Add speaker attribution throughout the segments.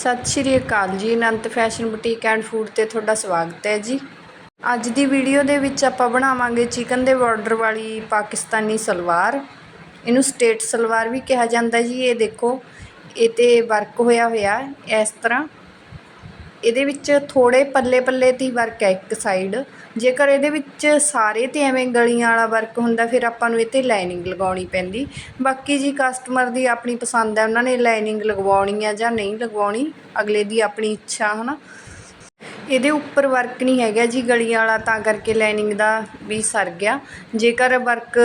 Speaker 1: ਸਤਿ ਸ਼੍ਰੀ ਅਕਾਲ ਜੀ, Anant fashion boutique and food ਤੇ ਤੁਹਾਡਾ ਸਵਾਗਤ ਹੈ ਜੀ। ਅੱਜ ਦੀ ਵੀਡੀਓ ਦੇ ਵਿੱਚ ਆਪਾਂ ਬਣਾਵਾਂਗੇ ਚਿਕਨ ਦੇ ਬਾਰਡਰ ਵਾਲੀ ਪਾਕਿਸਤਾਨੀ ਸਲਵਾਰ। ਇਹਨੂੰ ਸਟੇਟ ਸਲਵਾਰ ਵੀ ਕਿਹਾ ਜਾਂਦਾ ਜੀ, ਇਹ ਦੇਖੋ, ਇਹ ਤੇ ਵਰਕ ਹੋਇਆ ਹੋਇਆ, ਇਸ ਤਰ੍ਹਾਂ। ਇਹਦੇ ਵਿੱਚ ਥੋੜ੍ਹੇ ਪੱਲੇ ਪੱਲੇ ਤੇ ਹੀ ਵਰਕ ਹੈ ਇੱਕ ਸਾਈਡ ਜੇਕਰ ਇਹਦੇ ਵਿੱਚ ਸਾਰੇ ਤੇ ਐਵੇਂ ਗਲੀਆਂ ਵਾਲਾ ਵਰਕ ਹੁੰਦਾ, ਫਿਰ ਆਪਾਂ ਨੂੰ ਇਹ ਤੇ ਲਾਈਨਿੰਗ ਲਗਾਉਣੀ ਪੈਂਦੀ। ਬਾਕੀ ਜੀ ਕਸਟਮਰ ਦੀ ਆਪਣੀ ਪਸੰਦ ਹੈ, ਉਹਨਾਂ ਨੇ ਲਾਈਨਿੰਗ ਲਗਵਾਉਣੀ ਹੈ ਜਾਂ ਨਹੀਂ ਲਗਵਾਉਣੀ, ਅਗਲੇ ਦੀ ਆਪਣੀ ਇੱਛਾ ਹੈ ਨਾ ਇਹਦੇ ਉੱਪਰ ਵਰਕ ਨਹੀਂ ਹੈਗਾ ਜੀ ਗਲੀਆਂ ਵਾਲਾ, ਤਾਂ ਕਰਕੇ ਲਾਈਨਿੰਗ ਦਾ ਵੀ ਸਰ ਗਿਆ। ਜੇਕਰ ਵਰਕ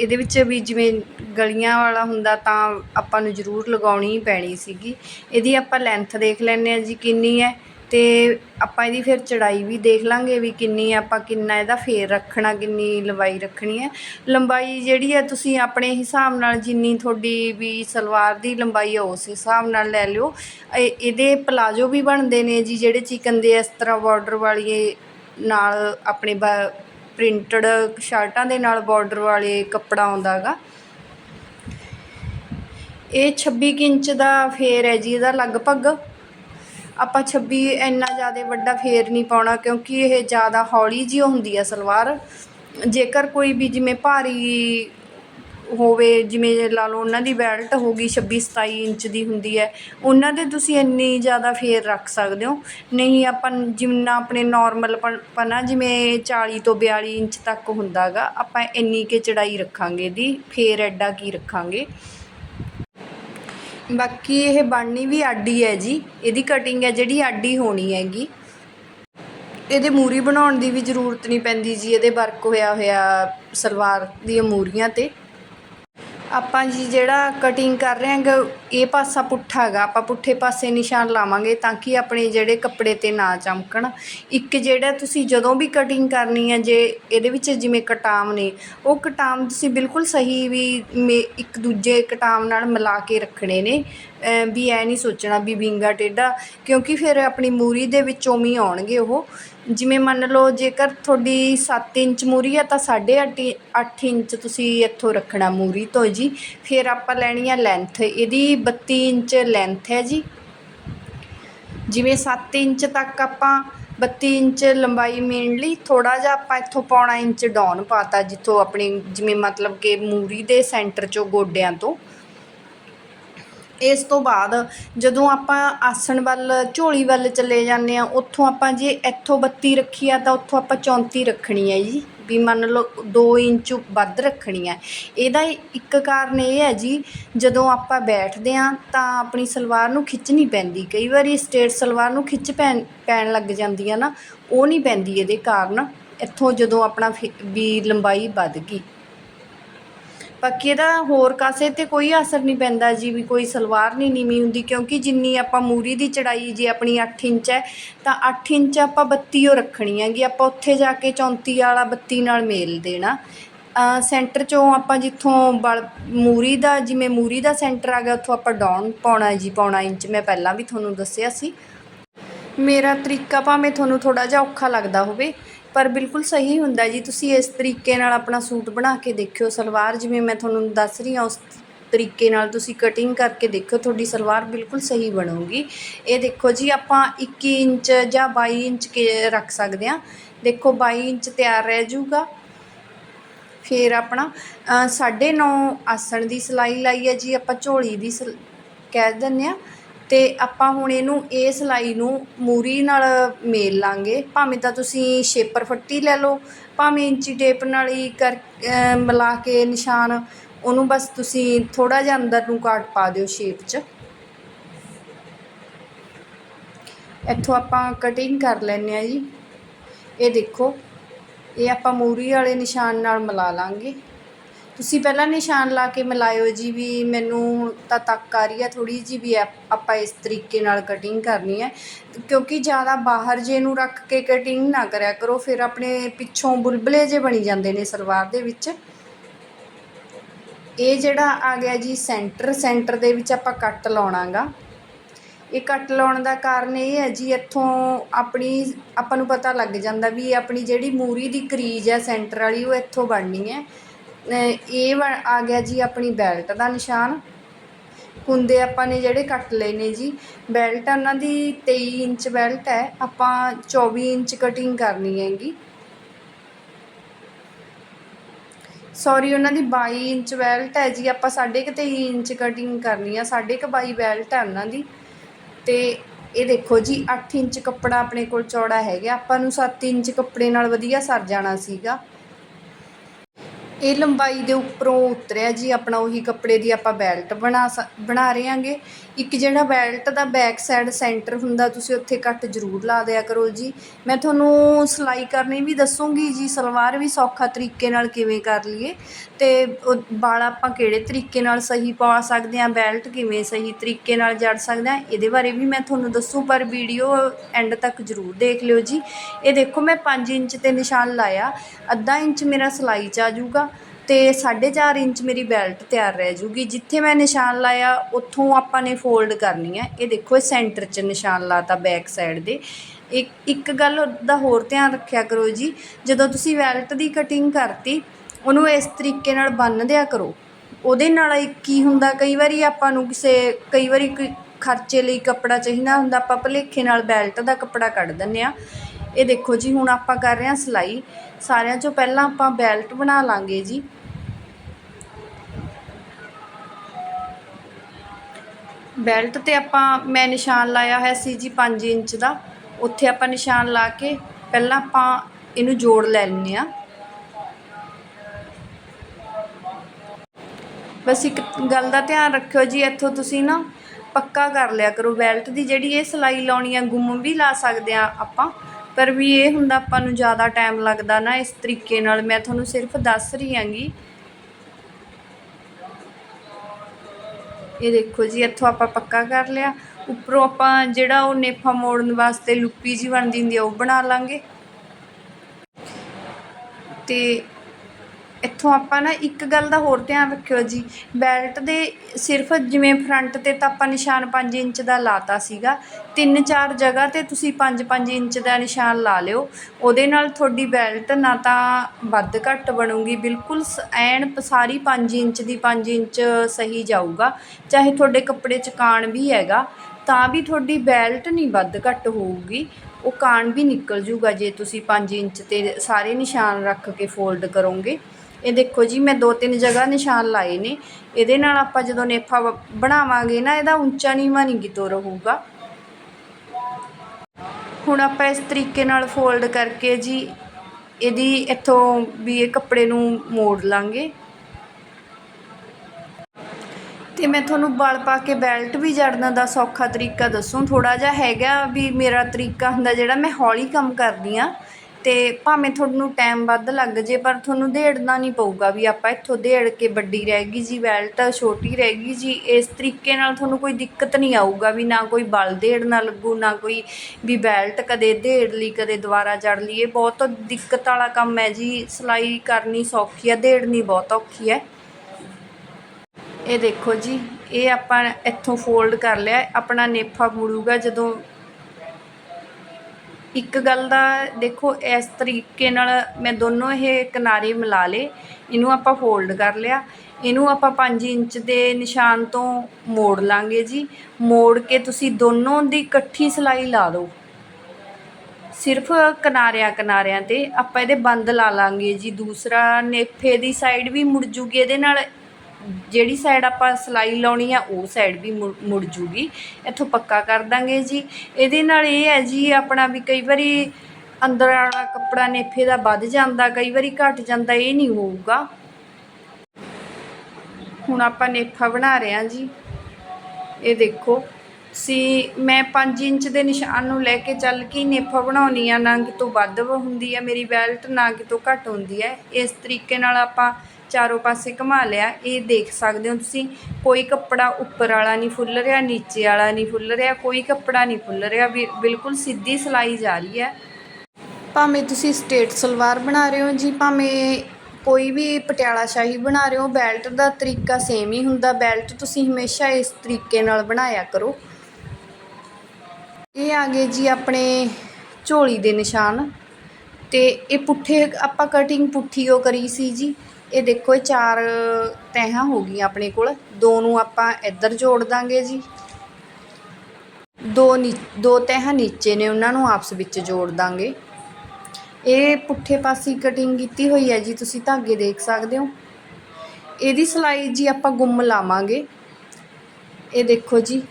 Speaker 1: ਇਹਦੇ ਵਿੱਚ ਵੀ ਜਿਵੇਂ ਗਲੀਆਂ ਵਾਲਾ ਹੁੰਦਾ, ਤਾਂ ਆਪਾਂ ਨੂੰ ਜ਼ਰੂਰ ਲਗਾਉਣੀ ਪੈਣੀ ਸੀਗੀ। ਇਹਦੀ ਆਪਾਂ ਲੈਂਥ ਦੇਖ ਲੈਂਦੇ ਹਾਂ ਜੀ ਕਿੰਨੀ ਹੈ। ਅਤੇ ਆਪਾਂ ਇਹਦੀ ਫਿਰ ਚੜਾਈ ਵੀ ਦੇਖ ਲਵਾਂਗੇ ਵੀ ਕਿੰਨੀ ਆਪਾਂ ਕਿੰਨਾ ਇਹਦਾ ਫੇਰ ਰੱਖਣਾ, ਕਿੰਨੀ ਲੰਬਾਈ ਰੱਖਣੀ ਹੈ। ਲੰਬਾਈ ਜਿਹੜੀ ਹੈ ਤੁਸੀਂ ਆਪਣੇ ਹਿਸਾਬ ਨਾਲ ਜਿੰਨੀ ਤੁਹਾਡੀ ਵੀ ਸਲਵਾਰ ਦੀ ਲੰਬਾਈ ਹੈ ਉਸ ਹਿਸਾਬ ਨਾਲ ਲੈ ਲਿਓ। ਇਹ- ਇਹਦੇ ਪਲਾਜੋ ਵੀ ਬਣਦੇ ਨੇ ਜੀ, ਜਿਹੜੇ ਚਿਕਨ ਦੇ ਇਸ ਤਰ੍ਹਾਂ ਬਾਰਡਰ ਵਾਲੀਏ ਨਾਲ ਆਪਣੇ ਬ ਪ੍ਰਿੰਟਡ ਸ਼ਰਟਾਂ ਦੇ ਨਾਲ ਬਾਰਡਰ ਵਾਲੇ ਕੱਪੜਾ ਆਉਂਦਾ ਗਾ। ਇਹ 26 ਕੁ ਇੰਚ ਦਾ ਫੇਰ ਹੈ ਜੀ, ਇਹਦਾ ਲਗਭਗ ਆਪਾਂ 26 ਇੰਨਾ ਜ਼ਿਆਦਾ ਵੱਡਾ ਫੇਰ ਨਹੀਂ ਪਾਉਣਾ, ਕਿਉਂਕਿ ਇਹ ਜ਼ਿਆਦਾ ਹੌਲੀ ਜਿਹੀ ਹੁੰਦੀ ਆ ਸਲਵਾਰ। ਜੇਕਰ ਕੋਈ ਵੀ ਜਿਵੇਂ ਭਾਰੀ ਹੋਵੇ, ਜਿਵੇਂ ਲਾ ਲਓ ਉਹਨਾਂ ਦੀ ਬੈਲਟ ਹੋ ਗਈ 26 27 ਇੰਚ ਦੀ ਹੁੰਦੀ ਹੈ, ਉਹਨਾਂ ਦੇ ਤੁਸੀਂ ਇੰਨੀ ਜ਼ਿਆਦਾ ਫੇਰ ਰੱਖ ਸਕਦੇ ਹੋ। ਨਹੀਂ ਆਪਾਂ ਜਿੰਨਾ ਆਪਣੇ ਨਾਰਮਲ ਪਨਾ ਜਿਵੇਂ 40 ਤੋਂ 42 ਇੰਚ ਤੱਕ ਹੁੰਦਾਗਾ, ਆਪਾਂ ਇੰਨੀ ਕੇ ਚੜਾਈ ਰੱਖਾਂਗੇ ਦੀ, ਫੇਰ ਐਡਾ ਕੀ ਰੱਖਾਂਗੇ। ਬਾਕੀ ਇਹ ਬਣਨੀ ਵੀ ਆਡੀ ਹੈ ਜੀ। ਇਹਦੀ ਕਟਿੰਗ ਹੈ ਜਿਹੜੀ ਆਡੀ ਹੋਣੀ ਹੈਗੀ। ਇਹਦੇ ਮੂਰੀ ਬਣਾਉਣ ਦੀ ਵੀ ਜ਼ਰੂਰਤ ਨਹੀਂ ਪੈਂਦੀ ਜੀ। ਇਹਦੇ ਵਰਕ ਹੋਇਆ ਹੋਇਆ ਸਲਵਾਰ ਦੀਆਂ ਮੂਰੀਆਂ ਤੇ। ਆਪਾਂ ਜੀ ਜਿਹੜਾ ਕਟਿੰਗ ਕਰ ਰਹੇ ਹਾਂ ਇਹ ਪਾਸਾ ਪੁੱਠਾ ਹੈਗਾ। ਆਪਾਂ ਪੁੱਠੇ ਪਾਸੇ ਨਿਸ਼ਾਨ ਲਾਵਾਂਗੇ ਤਾਂ ਕਿ ਆਪਣੇ ਜਿਹੜੇ ਕੱਪੜੇ ਤੇ ਨਾ ਚਮਕਣ। ਇੱਕ ਜਿਹੜਾ ਤੁਸੀਂ ਜਦੋਂ ਵੀ ਕਟਿੰਗ ਕਰਨੀ ਹੈ, ਜੇ ਇਹਦੇ ਵਿੱਚ ਜਿਵੇਂ ਕਟਾਮ ਨੇ, ਉਹ ਕਟਾਮ ਤੁਸੀਂ ਬਿਲਕੁਲ ਸਹੀ ਵੀ ਮੇ- ਇੱਕ ਦੂਜੇ ਕਟਾਮ ਨਾਲ ਮਿਲਾ ਕੇ ਰੱਖਣੇ ਨੇ। ਵੀ ਐ ਨਹੀਂ ਸੋਚਣਾ ਵੀ ਵਿੰਗਾ ਟੇਢਾ, ਕਿਉਂਕਿ ਫਿਰ ਆਪਣੀ ਮੂਰੀ ਦੇ ਵਿੱਚ ਉਵੇਂ ਆਉਣਗੇ ਉਹ। ਜਿਵੇਂ ਮੰਨ ਲਓ ਜੇਕਰ ਤੁਹਾਡੀ ਸੱਤ ਇੰਚ ਮੂਹਰੀ ਹੈ ਤਾਂ 8.5 ਅੱਠ ਅੱਠ ਇੰਚ ਤੁਸੀਂ ਇੱਥੋਂ ਰੱਖਣਾ ਮੂਹਰੀ ਤੋਂ ਜੀ। ਫਿਰ ਆਪਾਂ ਲੈਣੀ ਆ ਲੈਂਥ। ਇਹਦੀ 32 ਇੰਚ ਲੈਂਥ ਹੈ ਜੀ। ਜਿਵੇਂ 7 ਇੰਚ ਤੱਕ ਆਪਾਂ 32 ਇੰਚ ਲੰਬਾਈ ਮੇਣ ਲਈ ਥੋੜਾ ਜਿਹਾ ਆਪਾਂ ਇੱਥੋਂ ਪੌਣਾ ਇੰਚ ਡਾਊਨ ਪਾਤਾ, ਜਿੱਥੋਂ ਆਪਣੀ ਜਿਵੇਂ ਮਤਲਬ ਕਿ ਮੂਰੀ ਦੇ ਸੈਂਟਰ ਚੋਂ ਗੋਡਿਆਂ ਤੋਂ। ਇਸ ਤੋਂ ਬਾਅਦ ਜਦੋਂ ਆਪਾਂ ਆਸਣ ਵੱਲ, ਝੋਲੀ ਵੱਲ ਚਲੇ ਜਾਂਦੇ ਹਾਂ, ਉੱਥੋਂ ਆਪਾਂ ਜੇ ਇੱਥੋਂ 32 ਰੱਖੀ ਆ ਤਾਂ ਉੱਥੋਂ ਆਪਾਂ 34 ਰੱਖਣੀ ਹੈ ਜੀ, ਵੀ ਮੰਨ ਲਓ 2 ਇੰਚ ਵੱਧ ਰੱਖਣੀ ਹੈ। ਇਹਦਾ ਇੱਕ ਕਾਰਨ ਇਹ ਹੈ ਜੀ, ਜਦੋਂ ਆਪਾਂ ਬੈਠਦੇ ਹਾਂ ਤਾਂ ਆਪਣੀ ਸਲਵਾਰ ਨੂੰ ਖਿੱਚ ਨਹੀਂ ਪੈਂਦੀ। ਕਈ ਵਾਰੀ ਸਟੇਟ ਸਲਵਾਰ ਨੂੰ ਖਿੱਚ ਪੈਣ ਪੈਣ ਲੱਗ ਜਾਂਦੀ ਹੈ ਨਾ, ਉਹ ਨਹੀਂ ਪੈਂਦੀ ਇਹਦੇ ਕਾਰਨ, ਇੱਥੋਂ ਜਦੋਂ ਆਪਣਾ ਫਿ- ਵੀ ਲੰਬਾਈ ਵੱਧ ਗਈ। ਬਾਕੀ ਇਹਦਾ ਹੋਰ ਕਾਸੇ ਤੇ ਕੋਈ ਅਸਰ ਨਹੀਂ ਪੈਂਦਾ ਜੀ, ਵੀ ਕੋਈ ਸਲਵਾਰ ਨਹੀਂ ਨੀਵੀਂ ਹੁੰਦੀ, ਕਿਉਂਕਿ ਜਿੰਨੀ ਆਪਾਂ ਮੂਰੀ ਦੀ ਚੜਾਈ ਜੇ ਆਪਣੀ 8 ਇੰਚ ਹੈ, ਤਾਂ 8 ਇੰਚ ਆਪਾਂ 32 ਉਹ ਰੱਖਣੀ ਹੈਗੀ, ਆਪਾਂ ਉੱਥੇ ਜਾ ਕੇ 34 ਵਾਲਾ 32 ਨਾਲ ਮੇਲ ਦੇਣਾ। ਸੈਂਟਰ ਚੋਂ ਆਪਾਂ ਜਿੱਥੋਂ ਬਲ, ਮੂਰੀ ਦਾ, ਜਿਵੇਂ ਮੂਰੀ ਦਾ ਸੈਂਟਰ ਆ ਗਿਆ, ਉੱਥੋਂ ਆਪਾਂ ਡਾਊਨ ਪਾਉਣਾ ਜੀ ਪਾਉਣਾ ਇੰਚ, ਮੈਂ ਪਹਿਲਾਂ ਵੀ ਤੁਹਾਨੂੰ ਦੱਸਿਆ ਸੀ। ਮੇਰਾ ਤਰੀਕਾ ਭਾਵੇਂ ਤੁਹਾਨੂੰ ਥੋੜਾ ਜਿਹਾ ਔਖਾ ਲੱਗਦਾ ਹੋਵੇ ਪਰ ਬਿਲਕੁਲ ਸਹੀ ਹੁੰਦਾ ਜੀ। ਤੁਸੀਂ ਇਸ ਤਰੀਕੇ ਨਾਲ ਆਪਣਾ ਸੂਟ ਬਣਾ ਕੇ ਦੇਖਿਓ। ਸਲਵਾਰ ਜਿਵੇਂ ਮੈਂ ਤੁਹਾਨੂੰ ਦੱਸ ਰਹੀ ਹਾਂ ਉਸ ਤਰੀਕੇ ਨਾਲ ਤੁਸੀਂ ਕਟਿੰਗ ਕਰਕੇ ਦੇਖੋ ਤੁਹਾਡੀ ਸਲਵਾਰ ਬਿਲਕੁਲ ਸਹੀ ਬਣੂਗੀ। ਇਹ ਦੇਖੋ ਜੀ ਆਪਾਂ 21 ਇੰਚ ਜਾਂ 22 ਇੰਚ ਕੇ ਰੱਖ ਸਕਦੇ ਹਾਂ। ਦੇਖੋ 22 ਇੰਚ ਤਿਆਰ ਰਹਿ ਜਾਊਗਾ ਫਿਰ ਆਪਣਾ ਅ, ਸਾਢੇ ਨੌ ਆਸਣ ਦੀ ਸਿਲਾਈ ਲਾਈ ਹੈ ਜੀ। ਆਪਾਂ ਝੋਲੀ ਦੀ ਸਿਲ- ਕਹਿ ਦਿੰਦੇ ਆ ਅਤੇ ਆਪਾਂ ਹੁਣ ਇਹਨੂੰ, ਇਹ ਸਿਲਾਈ ਨੂੰ ਮੂਰੀ ਨਾਲ ਮੇਲ ਲਾਂਗੇ। ਭਾਵੇਂ ਤਾਂ ਤੁਸੀਂ ਸ਼ੇਪਰ ਫੱਟੀ ਲੈ ਲਓ, ਭਾਵੇਂ ਇੰਚੀ ਟੇਪ ਨਾਲ ਹੀ ਕਰ ਮਿਲਾ ਕੇ ਨਿਸ਼ਾਨ, ਉਹਨੂੰ ਬਸ ਤੁਸੀਂ ਥੋੜ੍ਹਾ ਜਿਹਾ ਅੰਦਰ ਨੂੰ ਕਾਟ ਪਾ ਦਿਓ ਸ਼ੇਪ 'ਚ। ਇੱਥੋਂ ਆਪਾਂ ਕਟਿੰਗ ਕਰ ਲੈਂਦੇ ਹਾਂ ਜੀ। ਇਹ ਦੇਖੋ, ਇਹ ਆਪਾਂ ਮੂਰੀ ਵਾਲੇ ਨਿਸ਼ਾਨ ਨਾਲ ਮਿਲਾ ਲਾਂਗੇ। ਤੁਸੀਂ ਪਹਿਲਾਂ ਨਿਸ਼ਾਨ ਲਾ ਕੇ ਮਿਲਾਇਓ ਜੀ ਵੀ ਮੈਨੂੰ ਤਾਂ ਤੱਕ ਆ ਰਹੀ ਹੈ ਥੋੜ੍ਹੀ ਜੀ ਵੀ ਐਪ- ਆਪਾਂ ਇਸ ਤਰੀਕੇ ਨਾਲ ਕਟਿੰਗ ਕਰਨੀ ਹੈ ਕਿਉਂਕਿ ਜ਼ਿਆਦਾ ਬਾਹਰ ਜੇ ਨੂੰ ਰੱਖ ਕੇ ਕਟਿੰਗ ਨਾ ਕਰਿਆ ਕਰੋ, ਫਿਰ ਆਪਣੇ ਪਿੱਛੋਂ ਬੁਲਬੁਲੇ ਜੇ ਬਣੀ ਜਾਂਦੇ ਨੇ ਸਲਵਾਰ ਦੇ ਵਿੱਚ। ਇਹ ਜਿਹੜਾ ਆ ਗਿਆ ਜੀ ਸੈਂਟਰ ਸੈਂਟਰ ਦੇ ਵਿੱਚ ਆਪਾਂ ਕੱਟ ਲਾਉਣਾਗਾ। ਇਹ ਕੱਟ ਲਾਉਣ ਦਾ ਕਾਰਨ ਇਹ ਹੈ ਜੀ, ਇੱਥੋਂ ਆਪਣੀ, ਆਪਾਂ ਨੂੰ ਪਤਾ ਲੱਗ ਜਾਂਦਾ ਵੀ ਆਪਣੀ ਜਿਹੜੀ ਮੂਰੀ ਦੀ ਕਰੀਜ ਹੈ ਸੈਂਟਰ ਵਾਲੀ, ਉਹ ਇੱਥੋਂ ਬਣਨੀ ਹੈ। ਇਹ ਆ ਗਿਆ ਜੀ ਆਪਣੀ ਬੈਲਟ ਦਾ ਨਿਸ਼ਾਨ। ਕੁੰਦੇ ਆਪਾਂ ਨੇ ਜਿਹੜੇ ਕੱਟ ਲਏ ਨੇ ਜੀ, ਬੈਲਟ ਉਹਨਾਂ ਦੀ ਤੇਈ ਇੰਚ ਬੈਲਟ ਹੈ, ਆਪਾਂ 24 ਇੰਚ ਕਟਿੰਗ ਕਰਨੀ ਹੈਗੀ। ਸੌਰੀ ਉਹਨਾਂ ਦੀ 22 ਇੰਚ ਬੈਲਟ ਹੈ ਜੀ, ਆਪਾਂ ਸਾਢੇ ਕੁ 23 ਇੰਚ ਕਟਿੰਗ ਕਰਨੀ ਆ, ਸਾਢੇ ਕੁ 22 ਬੈਲਟ ਹੈ ਉਹਨਾਂ ਦੀ। ਤੇ ਇਹ ਦੇਖੋ ਜੀ 8 ਇੰਚ ਕੱਪੜਾ ਆਪਣੇ ਕੋਲ ਚੌੜਾ ਹੈਗਾ, ਆਪਾਂ ਨੂੰ 7 ਇੰਚ ਕੱਪੜੇ ਨਾਲ ਵਧੀਆ ਸਰ ਜਾਣਾ ਸੀਗਾ। ਇਹ ਲੰਬਾਈ ਦੇ ਉੱਪਰੋਂ ਉਤਰਿਆ ਜੀ, ਆਪਣਾ ਉਹੀ ਕੱਪੜੇ ਦੀ ਆਪਾਂ ਬੈਲਟ ਬਣਾ ਸ- ਬਣਾ ਰਹੇ ਹਾਂਗੇ ਇੱਕ ਜਿਹੜਾ ਬੈਲਟ ਦਾ ਬੈਕ ਸਾਈਡ ਸੈਂਟਰ ਹੁੰਦਾ, ਤੁਸੀਂ ਉੱਥੇ ਕੱਟ ਜ਼ਰੂਰ ਲਾ ਦਿਆ ਕਰੋ ਜੀ। ਮੈਂ ਤੁਹਾਨੂੰ ਸਿਲਾਈ ਕਰਨੀ ਵੀ ਦੱਸੂੰਗੀ ਜੀ, ਸਲਵਾਰ ਵੀ ਸੌਖਾ ਤਰੀਕੇ ਨਾਲ ਕਿਵੇਂ ਕਰ ਲਈਏ ਅਤੇ ਉਹ ਵਾਲ ਆਪਾਂ ਕਿਹੜੇ ਤਰੀਕੇ ਨਾਲ ਸਹੀ ਪਾ ਸਕਦੇ ਹਾਂ, ਬੈਲਟ ਕਿਵੇਂ ਸਹੀ ਤਰੀਕੇ ਨਾਲ ਜੜ ਸਕਦੇ ਹਾਂ, ਇਹਦੇ ਬਾਰੇ ਵੀ ਮੈਂ ਤੁਹਾਨੂੰ ਦੱਸੂ, ਪਰ ਵੀਡੀਓ ਐਂਡ ਤੱਕ ਜ਼ਰੂਰ ਦੇਖ ਲਿਓ ਜੀ। ਇਹ ਦੇਖੋ, ਮੈਂ ਪੰਜ ਇੰਚ ਤੇ ਨਿਸ਼ਾਨ ਲਾਇਆ, ਅੱਧਾ ਇੰਚ ਮੇਰਾ ਸਿਲਾਈ 'ਚ ਆ ਜਾਊਗਾ। ਅਤੇ ਸਾਢੇ ਚਾਰ ਇੰਚ ਮੇਰੀ ਬੈਲਟ ਤਿਆਰ ਰਹਿ ਜੂਗੀ। ਜਿੱਥੇ ਮੈਂ ਨਿਸ਼ਾਨ ਲਾਇਆ, ਉੱਥੋਂ ਆਪਾਂ ਨੇ ਫੋਲਡ ਕਰਨੀ ਹੈ ਇਹ ਦੇਖੋ, ਇਹ ਸੈਂਟਰ 'ਚ ਨਿਸ਼ਾਨ ਲਾਤਾ ਬੈਕ ਸਾਈਡ ਦੇ। ਇੱਕ ਇੱਕ ਗੱਲ ਦਾ ਹੋਰ ਧਿਆਨ ਰੱਖਿਆ ਕਰੋ ਜੀ। ਜਦੋਂ ਤੁਸੀਂ ਬੈਲਟ ਦੀ ਕਟਿੰਗ ਕਰਤੀ, ਉਹਨੂੰ ਇਸ ਤਰੀਕੇ ਨਾਲ ਬੰਨ ਦਿਆ ਕਰੋ। ਉਹਦੇ ਨਾਲ ਕੀ ਹੁੰਦਾ, ਕਈ ਵਾਰੀ ਆਪਾਂ ਨੂੰ ਕਿਸੇ, ਕਈ ਵਾਰੀ ਕੋਈ ਖਰਚੇ ਲਈ ਕੱਪੜਾ ਚਾਹੀਦਾ ਹੁੰਦਾ, ਆਪਾਂ ਭੁਲੇਖੇ ਨਾਲ ਬੈਲਟ ਦਾ ਕੱਪੜਾ ਕੱਢ ਦਿੰਦੇ ਆ ਇਹ ਦੇਖੋ ਜੀ, ਹੁਣ ਆਪਾਂ ਕਰ ਰਹੇ ਹਾਂ ਸਿਲਾਈ। ਸਾਰਿਆਂ ਚੋਂ ਪਹਿਲਾਂ ਆਪਾਂ ਬੈਲਟ ਬਣਾ ਲਾਂਗੇ ਜੀ। ਬੈਲਟ ਤੇ ਆਪਾਂ, ਮੈਂ ਨਿਸ਼ਾਨ ਲਾਇਆ ਹੋਇਆ ਸੀ ਜੀ 5 ਇੰਚ ਦਾ। ਉੱਥੇ ਆਪਾਂ ਨਿਸ਼ਾਨ ਲਾ ਕੇ ਪਹਿਲਾਂ ਆਪਾਂ ਇਹਨੂੰ ਜੋੜ ਲੈ ਲੈਂਦੇ ਆ ਬਸ ਇੱਕ ਗੱਲ ਦਾ ਧਿਆਨ ਰੱਖਿਓ ਜੀ, ਇੱਥੋਂ ਤੁਸੀਂ ਨਾ ਪੱਕਾ ਕਰ ਲਿਆ ਕਰੋ। ਬੈਲਟ ਦੀ ਜਿਹੜੀ ਇਹ ਸਿਲਾਈ ਲਾਉਣੀ ਆ, ਗੁੰਮ ਵੀ ਲਾ ਸਕਦੇ ਆ ਆਪਾਂ, ਪਰ ਵੀ ਇਹ ਹੁੰਦਾ ਆਪਾਂ ਨੂੰ ਜ਼ਿਆਦਾ ਟਾਈਮ ਲੱਗਦਾ ਨਾ ਇਸ ਤਰੀਕੇ ਨਾਲ। ਮੈਂ ਤੁਹਾਨੂੰ ਸਿਰਫ ਦੱਸ ਰਹੀ ਆਂਗੀ ਇਹ ਦੇਖੋ ਜੀ, ਇੱਥੋਂ ਆਪਾਂ ਪੱਕਾ ਕਰ ਲਿਆ। ਉੱਪਰੋਂ ਆਪਾਂ ਜਿਹੜਾ ਉਹ ਨੇਫਾ ਮੋੜਨ ਵਾਸਤੇ ਲੁੱਪੀ ਜੀ ਬਣਦੀ ਹੁੰਦੀ ਆ, ਉਹ ਬਣਾ ਲਾਂਗੇ। ਤੇ ਇੱਥੋਂ ਆਪਾਂ ਨਾ ਇੱਕ ਗੱਲ ਦਾ ਹੋਰ ਧਿਆਨ ਰੱਖਿਓ ਜੀ। ਬੈਲਟ ਦੇ ਸਿਰਫ ਜਿਵੇਂ ਫਰੰਟ ਤੇ ਤਾਂ ਆਪਾਂ ਨਿਸ਼ਾਨ ਪੰਜ ਇੰਚ ਦਾ ਲਾਤਾ ਸੀਗਾ। ਤਿੰਨ ਚਾਰ ਜਗ੍ਹਾ ਤੇ ਤੁਸੀਂ 5-5 ਇੰਚ ਦਾ ਨਿਸ਼ਾਨ ਲਾ ਲਿਓ। ਉਹਦੇ ਨਾਲ ਤੁਹਾਡੀ ਬੈਲਟ ਨਾ ਤਾਂ ਵੱਧ ਘੱਟ ਬਣੂਗੀ, ਬਿਲਕੁਲ ਸ- ਐਨ ਪ- ਸਾਰੀ 5 ਇੰਚ ਦੀ ਪੰਜ ਇੰਚ ਸਹੀ ਜਾਊਗਾ। ਚਾਹੇ ਤੁਹਾਡੇ ਕੱਪੜੇ 'ਚ ਕਾਣ ਵੀ ਹੈਗਾ, ਤਾਂ ਵੀ ਤੁਹਾਡੀ ਬੈਲਟ ਨਹੀਂ ਵੱਧ ਘੱਟ ਹੋਊਗੀ। ਉਹ ਕਾਣ ਵੀ ਨਿਕਲ ਜੂਗਾ ਜੇ ਤੁਸੀਂ 5 ਇੰਚ ਤੇ ਸਾਰੇ ਨਿਸ਼ਾਨ ਰੱਖ ਕੇ ਫੋਲਡ ਕਰੋਗੇ। ਇਹ ਦੇਖੋ ਜੀ, ਮੈਂ ਦੋ ਤਿੰਨ ਜਗ੍ਹਾ ਨਿਸ਼ਾਨ ਲਾਏ ਨੇ। ਇਹਦੇ ਨਾਲ ਆਪਾਂ ਜਦੋਂ ਨੇਫਾ ਬ- ਬਣਾਵਾਂਗੇ ਨਾ, ਇਹਦਾ ਉੱਚਾ ਨੀਵਾਂ ਨਹੀਂ ਕਿਤੋਂ ਰਹੂਗਾ ਹੁਣ ਆਪਾਂ ਇਸ ਤਰੀਕੇ ਨਾਲ ਫੋਲਡ ਕਰਕੇ ਜੀ, ਇਹਦੀ ਇੱਥੋਂ ਵੀ ਇਹ ਕੱਪੜੇ ਨੂੰ ਮੋੜ ਲਾਂਗੇ। ਤੇ ਮੈਂ ਤੁਹਾਨੂੰ ਬਲ ਪਾ ਕੇ ਬੈਲਟ ਵੀ ਜੜਨ ਦਾ ਸੌਖਾ ਤਰੀਕਾ ਦੱਸੂ। ਥੋੜਾ ਜਿਹਾ ਹੈਗਾ ਵੀ ਮੇਰਾ ਤਰੀਕਾ ਹੁੰਦਾ ਜਿਹੜਾ ਮੈਂ ਹੌਲੀ ਕੰਮ ਕਰਦੀ ਆ। ਅਤੇ ਭਾਵੇਂ ਤੁਹਾਨੂੰ ਟਾਈਮ ਵੱਧ ਲੱਗ ਜੇ, ਪਰ ਤੁਹਾਨੂੰ ਦੇੜਨਾ ਨਹੀਂ ਪਊਗਾ ਵੀ ਆਪਾਂ ਇੱਥੋਂ ਦੇੜ ਕੇ ਵੱਡੀ ਰਹਿ ਗਈ ਜੀ ਬੈਲਟ ਛੋਟੀ ਰਹਿ ਗਈ ਜੀ। ਇਸ ਤਰੀਕੇ ਨਾਲ ਤੁਹਾਨੂੰ ਕੋਈ ਦਿੱਕਤ ਨਹੀਂ ਆਊਗਾ ਵੀ ਨਾ ਕੋਈ ਬਲ ਦੇੜਨਾ ਲੱਗੂ, ਨਾ ਕੋਈ ਵੀ ਬੈਲਟ ਕਦੇ ਦੇੜ ਲਈ, ਕਦੇ ਦੁਬਾਰਾ ਜੜ ਲਈ। ਇਹ ਬਹੁਤ ਦਿੱਕਤ ਵਾਲਾ ਕੰਮ ਹੈ ਜੀ। ਸਿਲਾਈ ਕਰਨੀ ਸੌਖੀ ਹੈ, ਦੇੜਨੀ ਬਹੁਤ ਔਖੀ ਹੈ। ਇਹ ਦੇਖੋ ਜੀ, ਇਹ ਆਪਾਂ ਇੱਥੋਂ ਫੋਲਡ ਕਰ ਲਿਆ, ਆਪਣਾ ਨੇਫਾ ਮੁੜੂਗਾ ਜਦੋਂ ਇੱਕ ਗੱਲ ਦਾ ਦੇਖੋ, ਇਸ ਤਰੀਕੇ ਨਾਲ ਮੈਂ ਦੋਨੋਂ ਇਹ ਕਿਨਾਰੇ ਮਿਲਾ ਲਏ। ਇਹਨੂੰ ਆਪਾਂ ਫੋਲਡ ਕਰ ਲਿਆ। ਇਹਨੂੰ ਆਪਾਂ 5 ਇੰਚ ਦੇ ਨਿਸ਼ਾਨ ਤੋਂ ਮੋੜ ਲਾਂਗੇ ਜੀ। ਮੋੜ ਕੇ ਤੁਸੀਂ ਦੋਨੋਂ ਦੀ ਇਕੱਠੀ ਸਿਲਾਈ ਲਾ ਦਿਓ। ਸਿਰਫ ਕਿਨਾਰਿਆਂ ਕਿਨਾਰਿਆਂ ਤੇ ਆਪਾਂ ਇਹਦੇ ਬੰਦ ਲਾ ਲਾਂਗੇ ਜੀ। ਦੂਸਰਾ ਨੇਫੇ ਦੀ ਸਾਈਡ ਵੀ ਮੁੜ ਜੂਗੀ। ਇਹਦੇ ਨਾਲ ਜਿਹੜੀ ਸਾਈਡ ਆਪਾਂ ਸਿਲਾਈ ਲਾਉਣੀ ਆ, ਉਹ ਸਾਈਡ ਵੀ ਮੁੜ ਮੁੜ ਜੂਗੀ। ਇੱਥੋਂ ਪੱਕਾ ਕਰ ਦਾਂਗੇ ਜੀ। ਇਹਦੇ ਨਾਲ ਇਹ ਹੈ ਜੀ, ਆਪਣਾ ਵੀ ਕਈ ਵਾਰੀ ਅੰਦਰ ਵਾਲਾ ਕੱਪੜਾ ਨੇਫੇ ਦਾ ਵੱਧ ਜਾਂਦਾ, ਕਈ ਵਾਰੀ ਘਟ ਜਾਂਦਾ, ਇਹ ਨਹੀਂ ਹੋਊਗਾ। ਹੁਣ ਆਪਾਂ ਨੇਫਾ ਬਣਾ ਰਹੇ ਹਾਂ ਜੀ। ਇਹ ਦੇਖੋ, ਸੀ ਮੈਂ 5 ਇੰਚ ਦੇ ਨਿਸ਼ਾਨ ਨੂੰ ਲੈ ਕੇ ਚੱਲ ਕੇ ਨੇਫਾ ਬਣਾਉਣੀ ਆ, ਨਾ ਕਿਤੋਂ ਵੱਧ ਹੁੰਦੀ ਆ ਮੇਰੀ ਬੈਲਟ, ਨਾ ਕਿਤੋਂ ਘੱਟ ਹੁੰਦੀ ਹੈ ਇਸ ਤਰੀਕੇ ਨਾਲ ਆਪਾਂ ਚਾਰੋਂ ਪਾਸੇ ਘੁਮਾ ਲਿਆ। ਇਹ ਦੇਖ ਸਕਦੇ ਹੋ ਤੁਸੀਂ, ਕੋਈ ਕੱਪੜਾ ਉੱਪਰ ਵਾਲਾ ਨਹੀਂ ਫੁੱਲ ਰਿਹਾ, ਨੀਚੇ ਵਾਲਾ ਨਹੀਂ ਫੁੱਲ ਰਿਹਾ, ਕੋਈ ਕੱਪੜਾ ਨਹੀਂ ਫੁੱਲ ਰਿਹਾ ਵੀ ਬਿਲਕੁਲ ਸਿੱਧੀ ਸਿਲਾਈ ਜਾ ਰਹੀ ਹੈ। ਭਾਵੇਂ ਤੁਸੀਂ ਸਟੇਟ ਸਲਵਾਰ ਬਣਾ ਰਹੇ ਹੋ ਜੀ, ਭਾਵੇਂ ਕੋਈ ਵੀ ਪਟਿਆਲਾ ਸ਼ਾਹੀ ਬਣਾ ਰਹੇ ਹੋ, ਬੈਲਟ ਦਾ ਤਰੀਕਾ ਸੇਮ ਹੀ ਹੁੰਦਾ। ਬੈਲਟ ਤੁਸੀਂ ਹਮੇਸ਼ਾ ਇਸ ਤਰੀਕੇ ਨਾਲ ਬਣਾਇਆ ਕਰੋ। ਇਹ ਆ ਗਏ ਜੀ ਆਪਣੇ ਝੋਲੀ ਦੇ ਨਿਸ਼ਾਨ। ਅਤੇ ਇਹ ਪੁੱਠੇ ਆਪਾਂ ਕਟਿੰਗ ਪੁੱਠੀ ਉਹ ਕਰੀ ਸੀ ਜੀ। ਇਹ ਦੇਖੋ ਇਹ ਚਾਰ ਤਹਾਂ ਹੋ ਗਈਆਂ ਆਪਣੇ ਕੋਲ। ਦੋ ਨੂੰ ਆਪਾਂ ਇੱਧਰ ਜੋੜ ਦਾਂਗੇ ਜੀ। ਦੋ ਨੀ, ਦੋ ਤਹਾਂ ਨੀਚੇ ਨੇ, ਉਹਨਾਂ ਨੂੰ ਆਪਸ ਵਿੱਚ ਜੋੜ ਦਾਂਗੇ। ਇਹ ਪੁੱਠੇ ਪਾਸੇ ਕਟਿੰਗ ਕੀਤੀ ਹੋਈ ਹੈ ਜੀ, ਤੁਸੀਂ ਧਾਗੇ ਦੇਖ ਸਕਦੇ ਹੋ। ਇਹਦੀ ਸਿਲਾਈ ਜੀ ਆਪਾਂ ਗੁੰਮ ਲਾਵਾਂਗੇ। ਇਹ ਦੇਖੋ ਜੀ।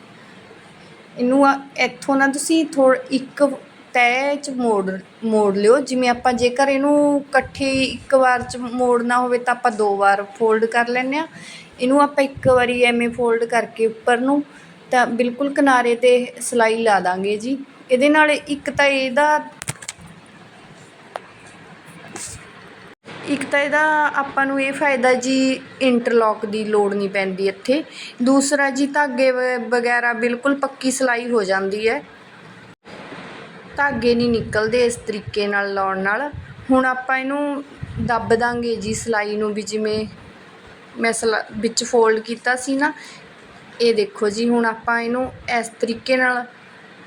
Speaker 1: ਇਹਨੂੰ ਇੱਥੋਂ ਨਾ ਤੁਸੀਂ ਥੋੜ ਇੱਕ ਤੈਅ ਚ ਮੋੜ ਮੋੜ ਲਿਓ। ਜਿਵੇਂ ਆਪਾਂ ਜੇਕਰ ਇਹਨੂੰ ਇਕੱਠੇ ਇੱਕ ਵਾਰ ਚ ਮੋੜਨਾ ਹੋਵੇ ਤਾਂ ਆਪਾਂ ਦੋ ਵਾਰ ਫੋਲਡ ਕਰ ਲੈਂਦੇ ਹਾਂ। ਇਹਨੂੰ ਆਪਾਂ ਇੱਕ ਵਾਰੀ ਐਵੇਂ ਫੋਲਡ ਕਰਕੇ ਉੱਪਰ ਨੂੰ ਤਾਂ ਬਿਲਕੁਲ ਕਿਨਾਰੇ ਤੇ ਸਿਲਾਈ ਲਾ ਦਾਂਗੇ ਜੀ। ਇਹਦੇ ਨਾਲ ਇੱਕ ਤਾਂ ਇਹਦਾ ਇੱਕ ਤਾਂ ਇਹਦਾ ਆਪਾਂ ਨੂੰ ਇਹ ਫਾਇਦਾ ਜੀ ਇੰਟਰਲੌਕ ਦੀ ਲੋੜ ਨਹੀਂ ਪੈਂਦੀ ਇੱਥੇ। ਦੂਸਰਾ ਜੀ ਧਾਗੇ ਵਗੈਰਾ ਬਿਲਕੁਲ ਪੱਕੀ ਸਿਲਾਈ ਹੋ ਜਾਂਦੀ ਹੈ। ਧਾਗੇ ਨਹੀਂ ਨਿਕਲਦੇ ਇਸ ਤਰੀਕੇ ਨਾਲ ਲਾਉਣ ਨਾਲ। ਹੁਣ ਆਪਾਂ ਇਹਨੂੰ ਦੱਬ ਦਾਂਗੇ ਜੀ ਸਿਲਾਈ ਨੂੰ ਵੀ ਜਿਵੇਂ ਮੈਂ ਸਲਾ, ਵਿੱਚ ਫੋਲਡ ਕੀਤਾ ਸੀ ਨਾ। ਇਹ ਦੇਖੋ ਜੀ, ਹੁਣ ਆਪਾਂ ਇਹਨੂੰ ਇਸ ਤਰੀਕੇ ਨਾਲ